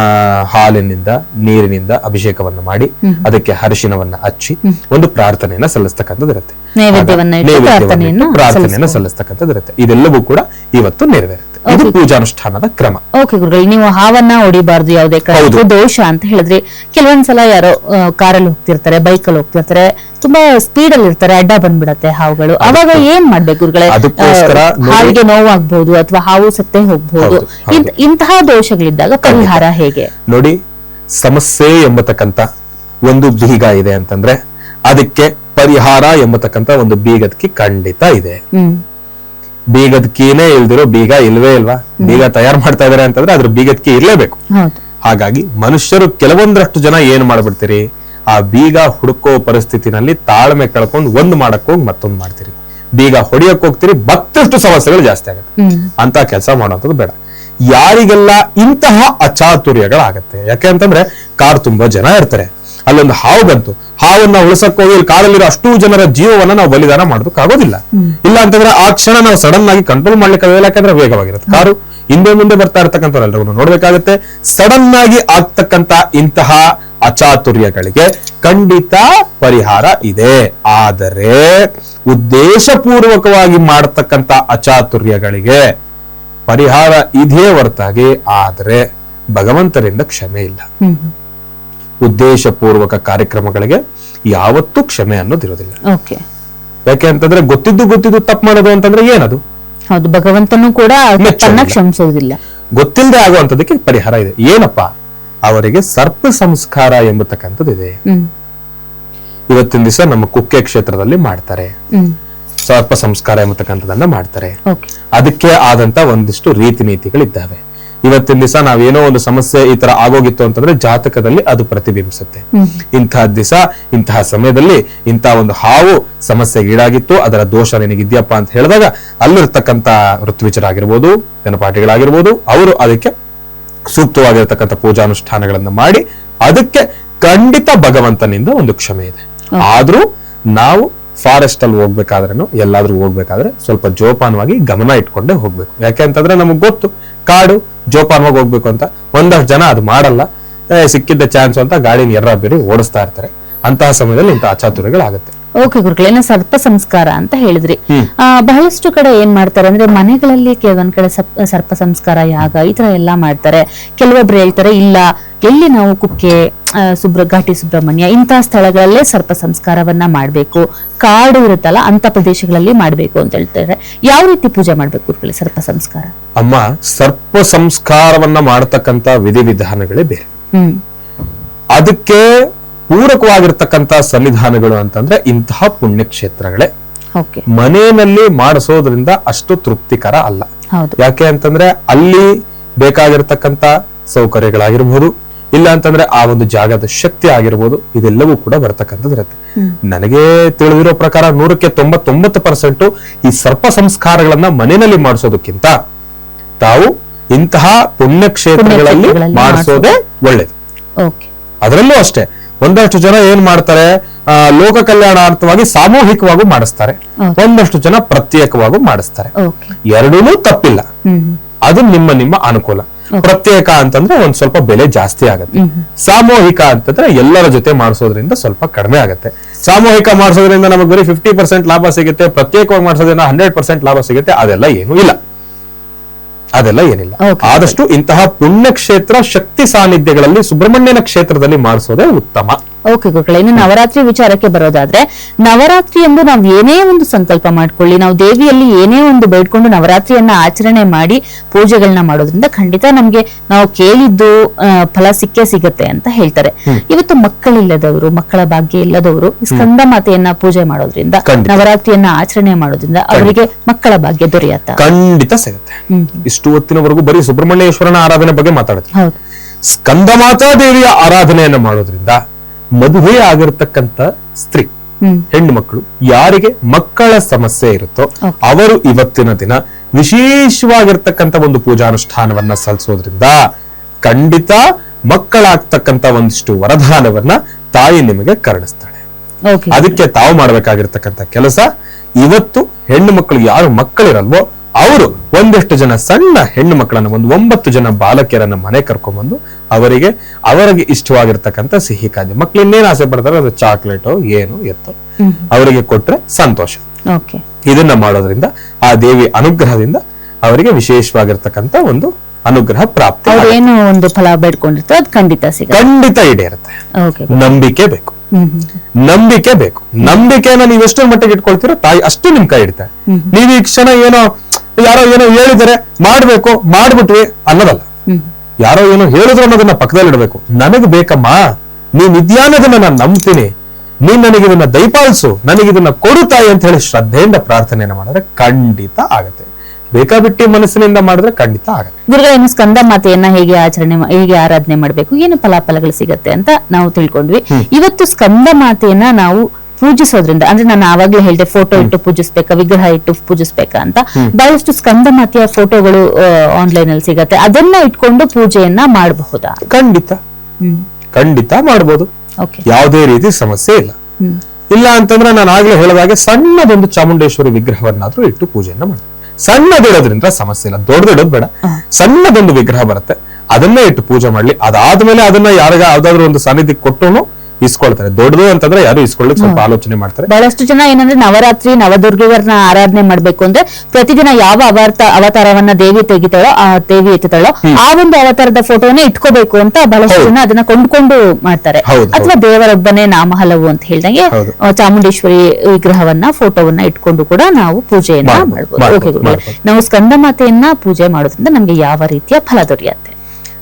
Speaker 2: ಹಾಲಿನಿಂದ ನೀರಿನಿಂದ ಅಭಿಷೇಕವನ್ನು ಮಾಡಿ ಅದಕ್ಕೆ ಅರಿಶಿನವನ್ನ ಹಚ್ಚಿ ಒಂದು ಪ್ರಾರ್ಥನೆಯನ್ನ ಸಲ್ಲಿಸ್ತಕ್ಕಂಥದ್ದಿರುತ್ತೆ
Speaker 1: ನೈವೇದ್ಯವನ್ನ ಪ್ರಾರ್ಥನೆಯನ್ನ
Speaker 2: ಇಟ್ಟು ಪ್ರಾರ್ಥನೆಯನ್ನ
Speaker 1: ಸಲ್ಲಿಸ್ಬೋದು.
Speaker 2: ಸಲ್ಲಿಸ್ತಕ್ಕಂಥದ್ದು ಇರುತ್ತೆ. ಇದೆಲ್ಲವೂ ಕೂಡ ಇವತ್ತು ನೆರವೇರುತ್ತೆ. ಇದು ಪೂಜಾನುಷ್ಠಾನದ ಕ್ರಮ.
Speaker 1: ಓಕೆ ಗುರುಗಳು ನೀವು ಹಾವನ್ನ ಹೊಡಿಬಾರ್ದು ಯಾವುದೇ ಕಾರಣಕ್ಕೂ. ದೋಷ ಅಂತ ಹೇಳಿದ್ರಿ ಕೆಲವೊಂದ್ಸಲ ಯಾರೋ ಕಾರಲ್ಲಿ ಹೋಗ್ತಿರ್ತಾರೆ ಬೈಕಲ್ಲಿ ಹೋಗ್ತಿರ್ತಾರೆ ತುಂಬಾ ಸ್ಪೀಡ್ ಅಲ್ಲಿ ಇರ್ತಾರೆ ಅಡ್ಡ ಬಂದ್ಬಿಡತ್ತೆ ಹಾವುಗಳು. ಅವಾಗ ಏನ್ ಮಾಡ್ಬೇಕು ಗುರುಗಳೇ? ಹಾವಿಗೆ ನೋವಾಗ್ಬಹುದು ಅಥವಾ ಹಾವು ಸತ್ತೇ ಹೋಗ್ಬಹುದು
Speaker 2: ಹೌದು, ಹೌದು.
Speaker 1: ಇಂತ- ಇಂತಹ ದೋಷಗಳಿದ್ದಾಗ ಪರಿಹಾರ ಹೇಗೆ?
Speaker 2: ನೋಡಿ ಸಮಸ್ಯೆ ಎಂಬತಕ್ಕಂತ ಒಂದು ಬೀಗ ಇದೆ ಅಂತಂದ್ರೆ ಅದಕ್ಕೆ ಪರಿಹಾರ ಎಂಬತಕ್ಕಂತ ಒಂದು ಬೀಗದಕ್ಕೆ ಖಂಡಿತ ಇದೆ. ಬೀಗದ ಕೀನೇ ಇಲ್ದಿರೋ ಬೀಗ ಇಲ್ವೇ ಇಲ್ವಾ? ಬೀಗ ತಯಾರು ಮಾಡ್ತಾ ಇದಾರೆ ಅಂತಂದ್ರೆ ಅದ್ರ ಬೀಗದ ಕೀ ಇರ್ಲೇಬೇಕು ಹಾಗಾಗಿ ಮನುಷ್ಯರು ಕೆಲವೊಂದರಷ್ಟು ಜನ ಏನ್ ಮಾಡ್ಬಿಡ್ತೀರಿ? ಆ ಬೀಗ ಹುಡುಕೋ ಪರಿಸ್ಥಿತಿನಲ್ಲಿ ತಾಳ್ಮೆ ಕಳ್ಕೊಂಡು ಒಂದ್ ಮಾಡಕ್ ಹೋಗಿ ಮತ್ತೊಂದ್ ಮಾಡ್ತೀರಿ. ಬೀಗ ಹೊಡಿಯಕ್ ಹೋಗ್ತೀರಿ ಮತ್ತಷ್ಟು ಸಮಸ್ಯೆಗಳು ಜಾಸ್ತಿ ಆಗುತ್ತೆ. ಅಂತ ಕೆಲಸ ಮಾಡುವಂಥದ್ದು ಬೇಡ. ಯಾರಿಗೆಲ್ಲ ಇಂತಹ ಅಚಾತುರ್ಯಗಳಾಗತ್ತೆ? ಯಾಕೆ ಅಂತಂದ್ರೆ ಕಾರ್ ತುಂಬಾ ಜನ ಇರ್ತಾರೆ. ಅಲ್ಲೊಂದು ಹಾವು ಬಂತು. ಹಾವನ್ನ ಉಳಿಸಕ್ ಹೋಗಿ ಇಲ್ಲಿ ಕಾರಲ್ಲಿರೋ ಅಷ್ಟು ಜನರ ಜೀವವನ್ನ ನಾವು ಬಲಿದಾನ ಮಾಡೋದಕ್ಕೆ ಆಗೋದಿಲ್ಲ ಇಲ್ಲ ಅಂತಂದ್ರೆ ಆ ಕ್ಷಣ ನಾವು ಸಡನ್ ಆಗಿ ಕಂಟ್ರೋಲ್ ಮಾಡ್ಲಿಕ್ಕೆ ಆಗಿಲ್ಲ ಯಾಕಂದ್ರೆ ವೇಗವಾಗಿರುತ್ತೆ. ಕಾರು ಹಿಂದೆ ಮುಂದೆ ಬರ್ತಾ ಇರ್ತಕ್ಕಂಥವ್ರೆಲ್ಲರೂ ನೋಡ್ಬೇಕಾಗತ್ತೆ. ಸಡನ್ ಆಗಿ ಆಗ್ತಕ್ಕಂತ ಇಂತಹ ಅಚಾತುರ್ಯಗಳಿಗೆ ಖಂಡಿತ ಪರಿಹಾರ ಇದೆ. ಆದರೆ ಉದ್ದೇಶಪೂರ್ವಕವಾಗಿ ಮಾಡತಕ್ಕಂತ ಅಚಾತುರ್ಯಗಳಿಗೆ ಪರಿಹಾರ ಇದೆಯೇ ಹೊರತಾಗಿ ಆದರೆ ಭಗವಂತರಿಂದ ಕ್ಷಮೆ ಇಲ್ಲ. ಉದ್ದೇಶಪೂರ್ವಕ ಕಾರ್ಯಕ್ರಮಗಳಿಗೆ ಯಾವತ್ತೂ ಕ್ಷಮೆ ಅನ್ನೋದಿರೋದಿಲ್ಲ. ಯಾಕೆ ಅಂತಂದ್ರೆ ಗೊತ್ತಿದ್ದು ಗೊತ್ತಿದ್ದು ತಪ್ಪು ಮಾಡೋದು ಅಂತಂದ್ರೆ ಏನದು?
Speaker 1: ಹೌದು ಭಗವಂತನು ಕೂಡ. ಕ್ಷಮಿಸೋದಿಲ್ಲ.
Speaker 2: ಗೊತ್ತಿಲ್ಲದೆ ಆಗುವಂತದಕ್ಕೆ ಪರಿಹಾರ ಇದೆ. ಏನಪ್ಪಾ? ಅವರಿಗೆ ಸರ್ಪ ಸಂಸ್ಕಾರ ಎಂಬತಕ್ಕಂಥದ್ದು ಇದೆ ಇವತ್ತಿನ ದಿವಸ ನಮ್ಮ ಕುಕ್ಕೆ ಕ್ಷೇತ್ರದಲ್ಲಿ ಮಾಡ್ತಾರೆ. ಸರ್ಪ ಸಂಸ್ಕಾರ ಎಂಬತಕ್ಕಂಥದನ್ನ ಮಾಡ್ತಾರೆ. ಅದಕ್ಕೆ ಆದಂತ ಒಂದಿಷ್ಟು ರೀತಿ ನೀತಿಗಳಿದ್ದಾವೆ ಇವತ್ತಿನ ದಿವಸ ನಾವೇನೋ ಒಂದು ಸಮಸ್ಯೆ ಈ ತರ ಆಗೋಗಿತ್ತು ಅಂತಂದ್ರೆ ಜಾತಕದಲ್ಲಿ ಅದು ಪ್ರತಿಬಿಂಬಿಸುತ್ತೆ. ಇಂತಹ ದಿವಸ ಇಂತಹ ಸಮಯದಲ್ಲಿ ಇಂತಹ ಒಂದು ಹಾವು ಸಮಸ್ಯೆಗೆ ಈಡಾಗಿತ್ತು ಅದರ ದೋಷ ನಿನಗಿದ್ಯಪ್ಪ ಅಂತ ಹೇಳಿದಾಗ ಅಲ್ಲಿರ್ತಕ್ಕಂತ ಋತ್ವಿಚರಾಗಿರ್ಬೋದು ಜನಪಾಠಿಗಳಾಗಿರ್ಬೋದು ಅವರು ಅದಕ್ಕೆ ಸೂಕ್ತವಾಗಿರತಕ್ಕಂಥ ಪೂಜಾನುಷ್ಠಾನಗಳನ್ನ ಮಾಡಿ ಅದಕ್ಕೆ ಖಂಡಿತ ಭಗವಂತನಿಂದ ಒಂದು ಕ್ಷಮೆ ಇದೆ. ಆದ್ರೂ ನಾವು ಫಾರೆಸ್ಟ್ ಅಲ್ಲಿ ಹೋಗ್ಬೇಕಾದ್ರೂ ಎಲ್ಲಾದ್ರೂ ಹೋಗ್ಬೇಕಾದ್ರೆ ಸ್ವಲ್ಪ ಜೋಪಾನವಾಗಿ ಗಮನ ಇಟ್ಕೊಂಡೇ ಹೋಗ್ಬೇಕು. ಯಾಕೆ ಅಂತಂದ್ರೆ ನಮಗ್ ಗೊತ್ತು, ಕಾಡು ಜೋಪಾನವಾಗಿ ಹೋಗ್ಬೇಕು ಅಂತ. ಒಂದಷ್ಟು ಜನ ಅದು ಮಾಡಲ್ಲ. ಸಿಕ್ಕಿದ್ದ ಚಾನ್ಸ್ ಅಂತ ಗಾಡಿನ ಎರ್ರ ಬೇರೆ ಓಡಿಸ್ತಾ ಇರ್ತಾರೆ. ಅಂತಹ ಸಮಯದಲ್ಲಿ ಇಂತಹ ಅಚಾತುರ್ಯಗಳಾಗುತ್ತೆ.
Speaker 1: ಓಕೆ ಗುರುಗಳೇ ಇನ್ನು ಸರ್ಪ ಸಂಸ್ಕಾರ ಅಂತ ಹೇಳಿದ್ರಿ. ಆ, ಬಹಳಷ್ಟು ಕಡೆ ಏನ್ ಮಾಡ್ತಾರೆ ಅಂದ್ರೆ ಮನೆಗಳಲ್ಲಿ ಕೆಲವೊಂದ್ ಕಡೆ ಸರ್ಪ ಸಂಸ್ಕಾರ ಯಾಗ ಈ ತರ ಎಲ್ಲಾ ಮಾಡ್ತಾರೆ. ಕೆಲವೊಬ್ರು ಹೇಳ್ತಾರೆ ಇಲ್ಲ ಎಲ್ಲಿ ನಾವು ಕುಕ್ಕೆ ಸುಬ್ರ ಘಾಟಿ ಸುಬ್ರಹ್ಮಣ್ಯ ಇಂತಹ ಸ್ಥಳಗಳಲ್ಲೇ ಸರ್ಪ ಸಂಸ್ಕಾರವನ್ನ ಮಾಡ್ಬೇಕು. ಕಾಡು ಇರುತ್ತಲ್ಲ ಅಂತ ಪ್ರದೇಶಗಳಲ್ಲಿ ಮಾಡ್ಬೇಕು ಅಂತ ಹೇಳ್ತಾರೆ. ಯಾವ ರೀತಿ ಪೂಜೆ ಮಾಡ್ಬೇಕು ಗುರುಗಳೇ ಸರ್ಪ ಸಂಸ್ಕಾರ?
Speaker 2: ಅಮ್ಮ ಸರ್ಪ ಸಂಸ್ಕಾರವನ್ನ ಮಾಡತಕ್ಕಂತ ವಿಧಿವಿಧಾನಗಳೇ ಬೇರೆ.
Speaker 1: ಹ್ಮ್.
Speaker 2: ಅದಕ್ಕೆ ಪೂರಕವಾಗಿರ್ತಕ್ಕಂತ ಸನ್ನಿಧಾನಗಳು ಅಂತಂದ್ರೆ ಇಂತಹ ಪುಣ್ಯಕ್ಷೇತ್ರಗಳೇ. ಮನೆಯಲ್ಲಿ ಮಾಡಿಸೋದ್ರಿಂದ ಅಷ್ಟು ತೃಪ್ತಿಕರ ಅಲ್ಲ. ಯಾಕೆ ಅಂತಂದ್ರೆ ಅಲ್ಲಿ ಬೇಕಾಗಿರ್ತಕ್ಕಂತ ಸೌಕರ್ಯಗಳಾಗಿರ್ಬೋದು ಇಲ್ಲ ಅಂತಂದ್ರೆ ಆ ಒಂದು ಜಾಗದ ಶಕ್ತಿ ಆಗಿರ್ಬೋದು ಇದೆಲ್ಲವೂ ಕೂಡ ಬರ್ತಕ್ಕಂಥದ್ದು ಇರುತ್ತೆ. ನನಗೆ ತಿಳಿದಿರೋ ಪ್ರಕಾರ ನೂರಕ್ಕೆ ತೊಂಬತ್ತೊಂಬತ್ತು ಪರ್ಸೆಂಟ್ ಈ ಸರ್ಪ ಸಂಸ್ಕಾರಗಳನ್ನ ಮನೆಯಲ್ಲಿ ಮಾಡಿಸೋದಕ್ಕಿಂತ ತಾವು ಇಂತಹ ಪುಣ್ಯಕ್ಷೇತ್ರಗಳಲ್ಲಿ ಮಾಡಿಸೋದೇ ಒಳ್ಳೇದು. ಅದರಲ್ಲೂ ಅಷ್ಟೇ ಒಂದಷ್ಟು ಜನ ಏನ್ ಮಾಡ್ತಾರೆ ಆ, ಲೋಕ ಕಲ್ಯಾಣಾರ್ಥವಾಗಿ ಸಾಮೂಹಿಕವಾಗೂ ಮಾಡಿಸ್ತಾರೆ. ಒಂದಷ್ಟು ಜನ ಪ್ರತ್ಯೇಕವಾಗೂ ಮಾಡಿಸ್ತಾರೆ. ಎರಡೂ ತಪ್ಪಿಲ್ಲ. ಅದು ನಿಮ್ಮ ನಿಮ್ಮ ಅನುಕೂಲ. ಪ್ರತ್ಯೇಕ ಅಂತಂದ್ರೆ ಒಂದ್ ಸ್ವಲ್ಪ ಬೆಲೆ ಜಾಸ್ತಿ ಆಗುತ್ತೆ. ಸಾಮೂಹಿಕ ಅಂತಂದ್ರೆ ಎಲ್ಲರ ಜೊತೆ ಮಾಡಿಸೋದ್ರಿಂದ ಸ್ವಲ್ಪ ಕಡಿಮೆ ಆಗುತ್ತೆ. ಸಾಮೂಹಿಕ ಮಾಡಿಸೋದ್ರಿಂದ ನಮಗೆ ಬರೀ ಫಿಫ್ಟಿ ಪರ್ಸೆಂಟ್ ಲಾಭ ಸಿಗುತ್ತೆ ಪ್ರತ್ಯೇಕವಾಗಿ ಮಾಡಿಸೋದ್ರಿಂದ ಹಂಡ್ರೆಡ್ ಪರ್ಸೆಂಟ್ ಲಾಭ ಸಿಗುತ್ತೆ ಅದೆಲ್ಲ ಏನೂ ಇಲ್ಲ. ಅದೆಲ್ಲ ಏನಿಲ್ಲ. ಆದಷ್ಟು ಇಂತಹ ಪುಣ್ಯಕ್ಷೇತ್ರ ಶಕ್ತಿ ಸಾನ್ನಿಧ್ಯಗಳಲ್ಲಿ ಸುಬ್ರಹ್ಮಣ್ಯನ ಕ್ಷೇತ್ರದಲ್ಲಿ ಮಾಡಿಸೋದೇ ಉತ್ತಮ
Speaker 1: ಓಕೆ ಗುರುಗಳೇ ಇನ್ನು ನವರಾತ್ರಿ ವಿಚಾರಕ್ಕೆ ಬರೋದಾದ್ರೆ ನವರಾತ್ರಿ ಎಂದು ನಾವು ಏನೇ ಒಂದು ಸಂಕಲ್ಪ ಮಾಡ್ಕೊಳ್ಳಿ ನಾವು ದೇವಿಯಲ್ಲಿ ಏನೇ ಒಂದು ಬೇಡ್ಕೊಂಡು ನವರಾತ್ರಿಯನ್ನ ಆಚರಣೆ ಮಾಡಿ ಪೂಜೆಗಳನ್ನ ಮಾಡೋದ್ರಿಂದ ಖಂಡಿತ ನಮ್ಗೆ ನಾವು ಕೇಳಿದ್ದು ಫಲ ಸಿಕ್ಕೇ ಸಿಗತ್ತೆ ಅಂತ ಹೇಳ್ತಾರೆ. ಇವತ್ತು ಮಕ್ಕಳಿಲ್ಲದವರು ಮಕ್ಕಳ ಭಾಗ್ಯ ಇಲ್ಲದವರು ಸ್ಕಂದ ಮಾತೆಯನ್ನ ಪೂಜೆ ಮಾಡೋದ್ರಿಂದ ನವರಾತ್ರಿಯನ್ನ ಆಚರಣೆ ಮಾಡೋದ್ರಿಂದ ಅವರಿಗೆ ಮಕ್ಕಳ ಭಾಗ್ಯ ದೊರೆಯತ್ತ.
Speaker 2: ಖಂಡಿತ ಸಿಗುತ್ತೆ. ಇಷ್ಟು ಹೊತ್ತಿನವರೆಗೂ ಬರೀ ಸುಬ್ರಹ್ಮಣ್ಯೇಶ್ವರನ ಆರಾಧನೆ ಬಗ್ಗೆ ಮಾತಾಡುತ್ತೆ
Speaker 1: ಸ್ಕಂದ
Speaker 2: ಸ್ಕಂದಮಾತಾ ದೇವಿಯ ಆರಾಧನೆಯನ್ನ ಮಾಡೋದ್ರಿಂದ ಮದುವೆ ಆಗಿರತಕ್ಕಂತ ಸ್ತ್ರೀ ಹೆಣ್ಣು ಮಕ್ಕಳು ಯಾರಿಗೆ ಮಕ್ಕಳ ಸಮಸ್ಯೆ ಇರುತ್ತೋ ಅವರು ಇವತ್ತಿನ ದಿನ ವಿಶೇಷವಾಗಿರ್ತಕ್ಕಂಥ ಒಂದು ಪೂಜಾನುಷ್ಠಾನವನ್ನ ಸಲ್ಲಿಸೋದ್ರಿಂದ ಖಂಡಿತ ಮಕ್ಕಳಾಗ್ತಕ್ಕಂತ ಒಂದಿಷ್ಟು ವರದಾನವನ್ನ ತಾಯಿ ನಿಮಗೆ ಕರುಣಿಸ್ತಾಳೆ. ಅದಕ್ಕೆ ತಾವು ಮಾಡಬೇಕಾಗಿರ್ತಕ್ಕಂಥ ಕೆಲಸ ಇವತ್ತು ಹೆಣ್ಣು ಮಕ್ಕಳು ಯಾರು ಮಕ್ಕಳಿರಲ್ವೋ ಅವರು ಒಂದಷ್ಟು ಜನ ಸಣ್ಣ ಹೆಣ್ಣು ಮಕ್ಕಳನ್ನ ಒಂದು ಒಂಬತ್ತು ಜನ ಬಾಲಕಿಯರನ್ನ ಮನೆ ಕರ್ಕೊಂಡ್ಬಂದು ಅವರಿಗೆ ಅವರಿಗೆ ಇಷ್ಟವಾಗಿರ್ತಕ್ಕಂಥ ಸಿಹಿ ಖಾದ್ಯ. ಮಕ್ಳು ಇನ್ನೇನು ಆಸೆ ಪಡ್ತಾರೆ? ಅದು ಚಾಕ್ಲೇಟೋ ಏನು ಎತ್ತೋ. ಅವರಿಗೆ ಕೊಟ್ರೆ ಸಂತೋಷ. ಇದನ್ನ ಮಾಡೋದ್ರಿಂದ ಆ ದೇವಿ ಅನುಗ್ರಹದಿಂದ ಅವರಿಗೆ ವಿಶೇಷವಾಗಿರ್ತಕ್ಕಂಥ ಒಂದು ಅನುಗ್ರಹ ಪ್ರಾಪ್ತಿ
Speaker 1: ಏನು ಒಂದು ಫಲ ಬೇಡ್ಕೊಂಡಿರ್ತಾರೆ ಅದು ಖಂಡಿತ ಸಿಗ
Speaker 2: ಖಂಡಿತ ಈಡೇರುತ್ತೆ. ನಂಬಿಕೆ ಬೇಕು. ನಂಬಿಕೆ ಬೇಕು. ನಂಬಿಕೆನ ನೀವ್ ಎಷ್ಟರ ಮಟ್ಟಿಗೆ ಇಟ್ಕೊಳ್ತೀರೋ ತಾಯಿ ಅಷ್ಟು ನಿಮ್ ಕೈ ಇಡ್ತಾರೆ ನೀವು ಈ ಕ್ಷಣ ಏನೋ ಯಾರೋ ಏನೋ ಹೇಳಿದರೆ ಮಾಡ್ಬೇಕು ಮಾಡ್ಬಿಟ್ವಿ ಅನ್ನೋದಲ್ಲ. ಯಾರೋ ಏನೋ ಹೇಳಿದ್ರು ಅನ್ನೋದನ್ನ ಪಕ್ಕದಲ್ಲಿ ಇಡಬೇಕು. ನನಗೆ ಬೇಕಮ್ಮ ನೀನ್ ಇದ್ಯಾ ಅನ್ನೋದನ್ನ ನಾನು ನಂಬ್ತೀನಿ. ನೀನ್ ನನಗೆ ಇದನ್ನ ದಯಪಾಲಿಸು ನನಗೆ ಇದನ್ನ ಕೊಡು ತಾಯಿ ಅಂತ ಹೇಳಿ ಶ್ರದ್ಧೆಯಿಂದ ಪ್ರಾರ್ಥನೆಯನ್ನ ಮಾಡಿದ್ರೆ ಖಂಡಿತ ಆಗತ್ತೆ. ಬೇಕಾಬಿಟ್ಟಿ ಮನಸ್ಸಿನಿಂದ ಮಾಡಿದ್ರೆ ಖಂಡಿತ ಆಗತ್ತೆ.
Speaker 1: ದುರ್ಗಾ ಇನ್ನು ಸ್ಕಂದ ಮಾತೆಯನ್ನ ಹೇಗೆ ಆಚರಣೆ ಹೇಗೆ ಆರಾಧನೆ ಮಾಡಬೇಕು ಏನು ಫಲಾಫಲಗಳು ಸಿಗತ್ತೆ ಅಂತ ನಾವು ತಿಳ್ಕೊಂಡ್ವಿ. ಇವತ್ತು ಸ್ಕಂದ ಮಾತೆಯನ್ನ ನಾವು ಪೂಜಿಸೋದ್ರಿಂದ ಅಂದ್ರೆ ನಾನು ಆವಾಗ್ಲೇ ಹೇಳಿದೆ ಫೋಟೋ ಇಟ್ಟು ಪೂಜಿಸ್ಬೇಕಾ ವಿಗ್ರಹ ಇಟ್ಟು ಪೂಜಿಸ್ಬೇಕಾ ಅಂತ ಬಹಳಷ್ಟು ಸ್ಕಂದ ಮಾತೆಯ ಫೋಟೋಗಳು ಆನ್ಲೈನ್ ಅಲ್ಲಿ ಸಿಗತ್ತೆ. ಅದನ್ನ ಇಟ್ಕೊಂಡು ಪೂಜೆಯನ್ನ ಮಾಡಬಹುದಾ?
Speaker 2: ಖಂಡಿತ. ಖಂಡಿತ
Speaker 1: ಮಾಡಬಹುದು
Speaker 2: ಯಾವುದೇ ರೀತಿ ಸಮಸ್ಯೆ ಇಲ್ಲ. ಇಲ್ಲ ಅಂತಂದ್ರೆ ನಾನು ಆಗ್ಲೇ ಹೇಳಿದಾಗೆ ಸಣ್ಣದೊಂದು ಚಾಮುಂಡೇಶ್ವರಿ ವಿಗ್ರಹವನ್ನಾದ್ರೂ ಇಟ್ಟು ಪೂಜೆಯನ್ನ ಮಾಡಿ. ಸಣ್ಣದಿರೋದ್ರಿಂದ ಸಮಸ್ಯೆ ಇಲ್ಲ. ದೊಡ್ಡದಿಡೋದು ಬೇಡ. ಸಣ್ಣದೊಂದು ವಿಗ್ರಹ ಬರುತ್ತೆ. ಅದನ್ನೇ ಇಟ್ಟು ಪೂಜೆ ಮಾಡ್ಲಿ. ಅದಾದ್ಮೇಲೆ ಅದನ್ನ ಯಾರಿಗ ಯಾವ್ದಾದ್ರು ಒಂದು ಸನ್ನಿಧಿ ಕೊಟ್ಟು ಇಸ್ಕೊಳ್ತಾರೆ. ದೊಡ್ಡದು ಅಂತಂದ್ರೆ ಯಾರು ಇಸ್ಕೊಳ್ಳಿಕ್ ಸ್ವಲ್ಪ ಆಲೋಚನೆ ಮಾಡ್ತಾರೆ.
Speaker 1: ಬಹಳಷ್ಟು ಜನ ಏನಂದ್ರೆ ನವರಾತ್ರಿ ನವದುರ್ಗಿಯರನ್ನ ಆರಾಧನೆ ಮಾಡ್ಬೇಕು ಅಂದ್ರೆ ಪ್ರತಿದಿನ ಯಾವ ಅವತಾರ ಅವತಾರವನ್ನ ದೇವಿ ತೆಗಿತಾಳೋ ಆ ದೇವಿ ಎತ್ತುತ್ತಾಳೋ ಆ ಒಂದು ಅವತಾರದ ಫೋಟೋನೇ ಇಟ್ಕೋಬೇಕು ಅಂತ ಬಹಳಷ್ಟು ಜನ ಅದನ್ನ ಕೊಂಡ್ಕೊಂಡು ಮಾಡ್ತಾರೆ. ಅಥವಾ ದೇವರೊಬ್ಬನೇ ನಾಮಹಲವು ಅಂತ ಹೇಳ್ದಂಗೆ ಚಾಮುಂಡೇಶ್ವರಿ ವಿಗ್ರಹವನ್ನ ಫೋಟೋವನ್ನ ಇಟ್ಕೊಂಡು ಕೂಡ ನಾವು ಪೂಜೆಯನ್ನ.
Speaker 2: ಮಾಡ್ಬೋದು.
Speaker 1: ನಾವು ಸ್ಕಂದ ಮಾತೆಯನ್ನ ಪೂಜೆ ಮಾಡೋದ್ರಿಂದ ನಮ್ಗೆ ಯಾವ ರೀತಿಯ ಫಲ ದೊರೆಯುತ್ತೆ?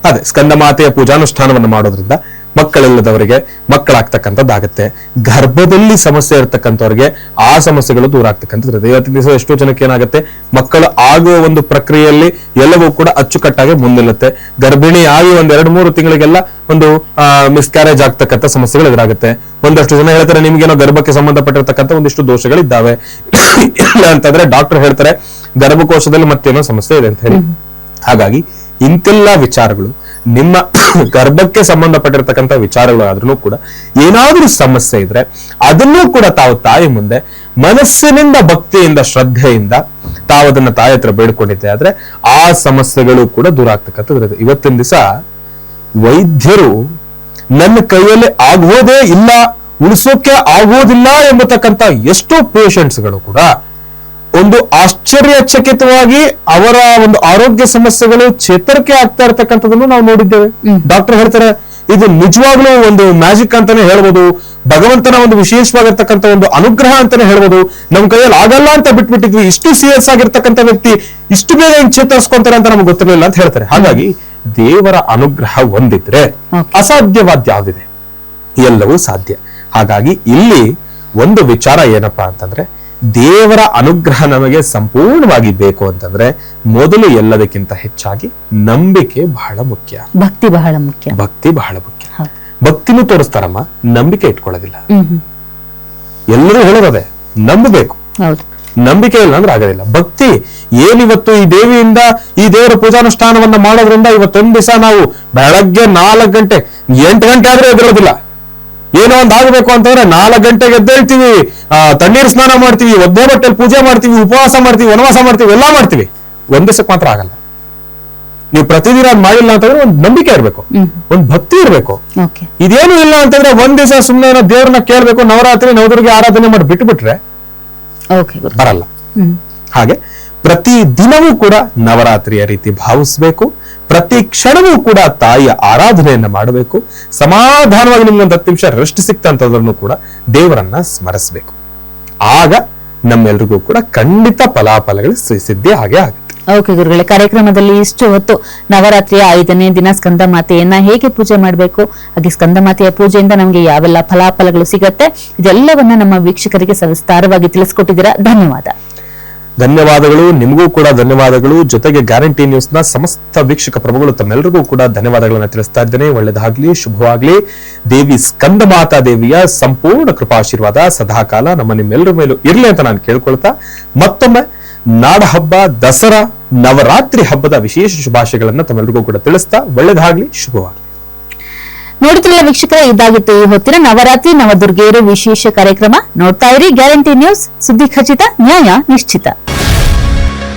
Speaker 2: ಅದೇ ಸ್ಕಂದ ಮಾತೆಯ ಪೂಜಾನುಷ್ಠಾನವನ್ನು ಮಾಡೋದ್ರಿಂದ ಮಕ್ಕಳಿಲ್ಲದವರಿಗೆ ಮಕ್ಕಳಾಗ್ತಕ್ಕಂಥದ್ದಾಗುತ್ತೆ. ಗರ್ಭದಲ್ಲಿ ಸಮಸ್ಯೆ ಇರತಕ್ಕಂಥವ್ರಿಗೆ ಆ ಸಮಸ್ಯೆಗಳು ದೂರ ಆಗ್ತಕ್ಕಂಥದ್ದು ಇವತ್ತಿನ ದಿವಸ ಎಷ್ಟೋ ಜನಕ್ಕೆ ಏನಾಗುತ್ತೆ? ಮಕ್ಕಳು ಆಗುವ ಒಂದು ಪ್ರಕ್ರಿಯೆಯಲ್ಲಿ ಎಲ್ಲವೂ ಕೂಡ ಅಚ್ಚುಕಟ್ಟಾಗಿ ಮುಂದಿಲ್ಲತ್ತೆ ಗರ್ಭಿಣಿ ಆಗಿ ಒಂದ್ ಎರಡು ಮೂರು ತಿಂಗಳಿಗೆಲ್ಲ ಒಂದು ಮಿಸ್ಕ್ಯಾರೇಜ್ ಆಗ್ತಕ್ಕಂಥ ಸಮಸ್ಯೆಗಳು ಎದುರಾಗುತ್ತೆ. ಒಂದಷ್ಟು ಜನ ಹೇಳ್ತಾರೆ ನಿಮ್ಗೇನೋ ಗರ್ಭಕ್ಕೆ ಸಂಬಂಧಪಟ್ಟಿರತಕ್ಕಂಥ ಒಂದಿಷ್ಟು ದೋಷಗಳಿದ್ದಾವೆ. ಇಲ್ಲ ಅಂತಂದ್ರೆ ಡಾಕ್ಟರ್ ಹೇಳ್ತಾರೆ ಗರ್ಭಕೋಶದಲ್ಲಿ ಮತ್ತೇನೋ ಸಮಸ್ಯೆ ಇದೆ ಅಂತ ಹೇಳಿ. ಹಾಗಾಗಿ ಇಂತೆಲ್ಲ ವಿಚಾರಗಳು ನಿಮ್ಮ ಗರ್ಭಕ್ಕೆ ಸಂಬಂಧಪಟ್ಟಿರ್ತಕ್ಕಂಥ ವಿಚಾರಗಳಾದ್ರೂ ಕೂಡ ಏನಾದ್ರೂ ಸಮಸ್ಯೆ ಇದ್ರೆ ಅದನ್ನೂ ಕೂಡ ತಾವು ತಾಯಿ ಮುಂದೆ ಮನಸ್ಸಿನಿಂದ, ಭಕ್ತಿಯಿಂದ, ಶ್ರದ್ಧೆಯಿಂದ ತಾವು ಅದನ್ನ ತಾಯಿ ಹತ್ರ ಬೇಡ್ಕೊಂಡಿದ್ದೆ ಆದ್ರೆ ಆ ಸಮಸ್ಯೆಗಳು ಕೂಡ ದೂರ ಆಗ್ತಕ್ಕಂಥದ್ದು. ಇವತ್ತಿನ ದಿವಸ ವೈದ್ಯರು ನನ್ನ ಕೈಯಲ್ಲಿ ಆಗೋದೇ ಇಲ್ಲ, ಉಳಿಸೋಕೆ ಆಗೋದಿಲ್ಲ ಎಂಬತಕ್ಕಂಥ ಎಷ್ಟೋ ಪೇಷಂಟ್ಸ್ಗಳು ಕೂಡ ಒಂದು ಆಶ್ಚರ್ಯಚಕಿತವಾಗಿ ಅವರ ಒಂದು ಆರೋಗ್ಯ ಸಮಸ್ಯೆಗಳು ಚೇತರಿಕೆ ಆಗ್ತಾ ಇರತಕ್ಕಂಥದ್ದನ್ನು ನಾವು ನೋಡಿದ್ದೇವೆ. ಡಾಕ್ಟರ್ ಹೇಳ್ತಾರೆ ಇದು ನಿಜವಾಗ್ಲೂ ಒಂದು ಮ್ಯಾಜಿಕ್ ಅಂತಾನೆ ಹೇಳ್ಬೋದು ಭಗವಂತನ ಒಂದು ವಿಶೇಷವಾಗಿರ್ತಕ್ಕಂಥ ಒಂದು ಅನುಗ್ರಹ ಅಂತಾನೆ ಹೇಳ್ಬೋದು. ನಮ್ ಕೈಯಲ್ಲಿ ಆಗಲ್ಲ ಅಂತ ಬಿಟ್ಬಿಟ್ಟಿದ್ವಿ ಇಷ್ಟು ಸೀರಿಯಸ್ ಆಗಿರ್ತಕ್ಕಂಥ ವ್ಯಕ್ತಿ ಇಷ್ಟು ಬೇಗ ಹಿಂಗ್ ಚೇತರಿಸ್ಕೊಂತಾರೆ ಅಂತ ನಮ್ಗೆ ಗೊತ್ತಿರಲಿಲ್ಲ ಅಂತ ಹೇಳ್ತಾರೆ. ಹಾಗಾಗಿ ದೇವರ ಅನುಗ್ರಹ ಒಂದಿದ್ರೆ
Speaker 1: ಅಸಾಧ್ಯವಾದ್ಯ
Speaker 2: ಅಸಾಧ್ಯವಾದ ಯಾವ್ದಿದೆ ಎಲ್ಲವೂ ಸಾಧ್ಯ. ಹಾಗಾಗಿ ಇಲ್ಲಿ ಒಂದು ವಿಚಾರ ಏನಪ್ಪಾ ಅಂತಂದ್ರೆ ದೇವರ ಅನುಗ್ರಹ ನಮಗೆ ಸಂಪೂರ್ಣವಾಗಿ ಬೇಕು ಅಂತಂದ್ರೆ ಮೊದಲು ಎಲ್ಲದಕ್ಕಿಂತ ಹೆಚ್ಚಾಗಿ ನಂಬಿಕೆ ಬಹಳ ಮುಖ್ಯ.
Speaker 1: ಭಕ್ತಿ ಬಹಳ ಮುಖ್ಯ.
Speaker 2: ಭಕ್ತಿ ಬಹಳ ಮುಖ್ಯ. ಭಕ್ತಿನೂ ತೋರಿಸ್ತಾರಮ್ಮ ನಂಬಿಕೆ ಇಟ್ಕೊಳ್ಳೋದಿಲ್ಲ. ಎಲ್ಲರೂ ಹೇಳೋದೇ ನಂಬಬೇಕು.
Speaker 1: ಹೌದು.
Speaker 2: ನಂಬಿಕೆ ಇಲ್ಲ ಅಂದ್ರೆ ಆಗೋದಿಲ್ಲ. ಭಕ್ತಿ ಏನಿವತ್ತು ಈ ದೇವಿಯಿಂದ ಈ ದೇವರ ಪೂಜಾನುಷ್ಠಾನವನ್ನ ಮಾಡೋದ್ರಿಂದ ಇವತ್ತೊಂದ್ ದಿವಸ ನಾವು ಬೆಳಗ್ಗೆ ನಾಲ್ಕು ಗಂಟೆ ಎಂಟು ಗಂಟೆ ಆದ್ರೆ ಎದುರೋದಿಲ್ಲ ಏನೋ ಒಂದ್ ಆಗ್ಬೇಕು ಅಂತಂದ್ರೆ ನಾಲ್ಕು ಗಂಟೆಗೆ ಎದ್ದೇಳ್ತೀವಿ ಆ, ತಣ್ಣೀರ್ ಸ್ನಾನ ಮಾಡ್ತೀವಿ ಒದ್ದೆ ಬಟ್ಟೆಲಿ ಪೂಜೆ ಮಾಡ್ತೀವಿ ಉಪವಾಸ ಮಾಡ್ತೀವಿ ವನವಾಸ ಮಾಡ್ತೀವಿ ಎಲ್ಲ ಮಾಡ್ತೀವಿ. ಒಂದ್ ದಿವಸಕ್ಕೆ ಮಾತ್ರ ಆಗಲ್ಲ. ನೀವು ಪ್ರತಿದಿನ ಅದ್ ಮಾಡಿಲ್ಲ ಅಂತಂದ್ರೆ ಒಂದ್ ನಂಬಿಕೆ ಇರ್ಬೇಕು. ಒಂದ್ ಭಕ್ತಿ ಇರ್ಬೇಕು.
Speaker 1: ಓಕೆ.
Speaker 2: ಇದೇನು ಇಲ್ಲ ಅಂತಂದ್ರೆ ಒಂದ್ ದಿವಸ ಸುಮ್ಮನೆ ಏನೋ ದೇವ್ರನ್ನ ಕೇಳ್ಬೇಕು ನವರಾತ್ರಿ ನವದುರ್ಗಿ ಆರಾಧನೆ ಮಾಡಿ ಬಿಟ್ಟು ಬಿಟ್ರೆ
Speaker 1: ಓಕೆ
Speaker 2: ಬರಲ್ಲ. ಹಾಗೆ ಪ್ರತಿ ದಿನವೂ ಕೂಡ ನವರಾತ್ರಿಯ ರೀತಿ ಭಾವಿಸಬೇಕು. ಪ್ರತಿ ಕ್ಷಣವೂ ಕೂಡ ತಾಯಿಯ ಆರಾಧನೆಯನ್ನ ಮಾಡಬೇಕು. ಸಮಾಧಾನವಾಗಿ ನಿಮ್ಗೆ ಒಂದು ಹತ್ತು ನಿಮಿಷ ರೆಸ್ಟ್ ಸಿಕ್ತಂತದನ್ನು ಕೂಡ ದೇವರನ್ನ ಸ್ಮರಿಸಬೇಕು. ಆಗ ನಮ್ಮೆಲ್ರಿಗೂ ಕೂಡ ಖಂಡಿತ ಫಲಾಫಲಗಳು ಸಿದ್ಧಿ ಹಾಗೆ ಆಗುತ್ತೆ.
Speaker 1: ಓಕೆ ಗುರುಗಳೇ, ಕಾರ್ಯಕ್ರಮದಲ್ಲಿ ಇಷ್ಟು ಹೊತ್ತು ನವರಾತ್ರಿಯ ಐದನೇ ದಿನ ಸ್ಕಂದ ಮಾತೆಯನ್ನ ಹೇಗೆ ಪೂಜೆ ಮಾಡಬೇಕು? ಹಾಗೆ ಸ್ಕಂದ ಮಾತೆಯ ಪೂಜೆಯಿಂದ ನಮಗೆ ಯಾವೆಲ್ಲ ಫಲಾಫಲಗಳು ಸಿಗತ್ತೆ? ಇದೆಲ್ಲವನ್ನ ನಮ್ಮ ವೀಕ್ಷಕರಿಗೆ ಸವಿಸ್ತಾರವಾಗಿ ತಿಳಿಸ್ಕೊಟ್ಟಿದ್ದೀರಾ? ಧನ್ಯವಾದ.
Speaker 2: ಧನ್ಯವಾದಗಳು, ನಿಮಗೂ ಕೂಡ ಧನ್ಯವಾದಗಳು. ಜೊತೆಗೆ ಗ್ಯಾರಂಟಿ ನ್ಯೂಸ್ನ ಸಮಸ್ತ ವೀಕ್ಷಕ ಪ್ರಭುಗಳು ತಮ್ಮೆಲ್ಲರಿಗೂ ಕೂಡ ಧನ್ಯವಾದಗಳನ್ನು ತಿಳಿಸ್ತಾ ಇದ್ದೇನೆ. ಒಳ್ಳೆಯದಾಗ್ಲಿ, ಶುಭವಾಗ್ಲಿ. ದೇವಿ ಸ್ಕಂದ ಮಾತಾ ದೇವಿಯ ಸಂಪೂರ್ಣ ಕೃಪಾಶೀರ್ವಾದ ಸದಾಕಾಲ ನಮ್ಮ ನಿಮ್ಮೆಲ್ಲರ ಮೇಲೂ ಇರಲಿ ಅಂತ ನಾನು ಕೇಳ್ಕೊಳ್ತಾ, ಮತ್ತೊಮ್ಮೆ ನಾಡ ಹಬ್ಬ, ದಸರಾ, ನವರಾತ್ರಿ ಹಬ್ಬದ ವಿಶೇಷ ಶುಭಾಶಯಗಳನ್ನ ತಮ್ಮೆಲ್ಲರಿಗೂ ಕೂಡ ತಿಳಿಸ್ತಾ, ಒಳ್ಳೆಯದಾಗ್ಲಿ, ಶುಭವಾಗ್ಲಿ.
Speaker 1: ನೋಡುತ್ತಿರುವ ವೀಕ್ಷಕರ, ಇದಾಗಿತ್ತು ಈ ಹೊತ್ತಿನ ನವರಾತ್ರಿ, ನವದುರ್ಗೆಯರು ವಿಶೇಷ ಕಾರ್ಯಕ್ರಮ. ನೋಡ್ತಾ ಇರಿ, ಗ್ಯಾರಂಟಿ ನ್ಯೂಸ್, ಸುದ್ದಿ ಖಚಿತ, ನ್ಯಾಯ ನಿಶ್ಚಿತ.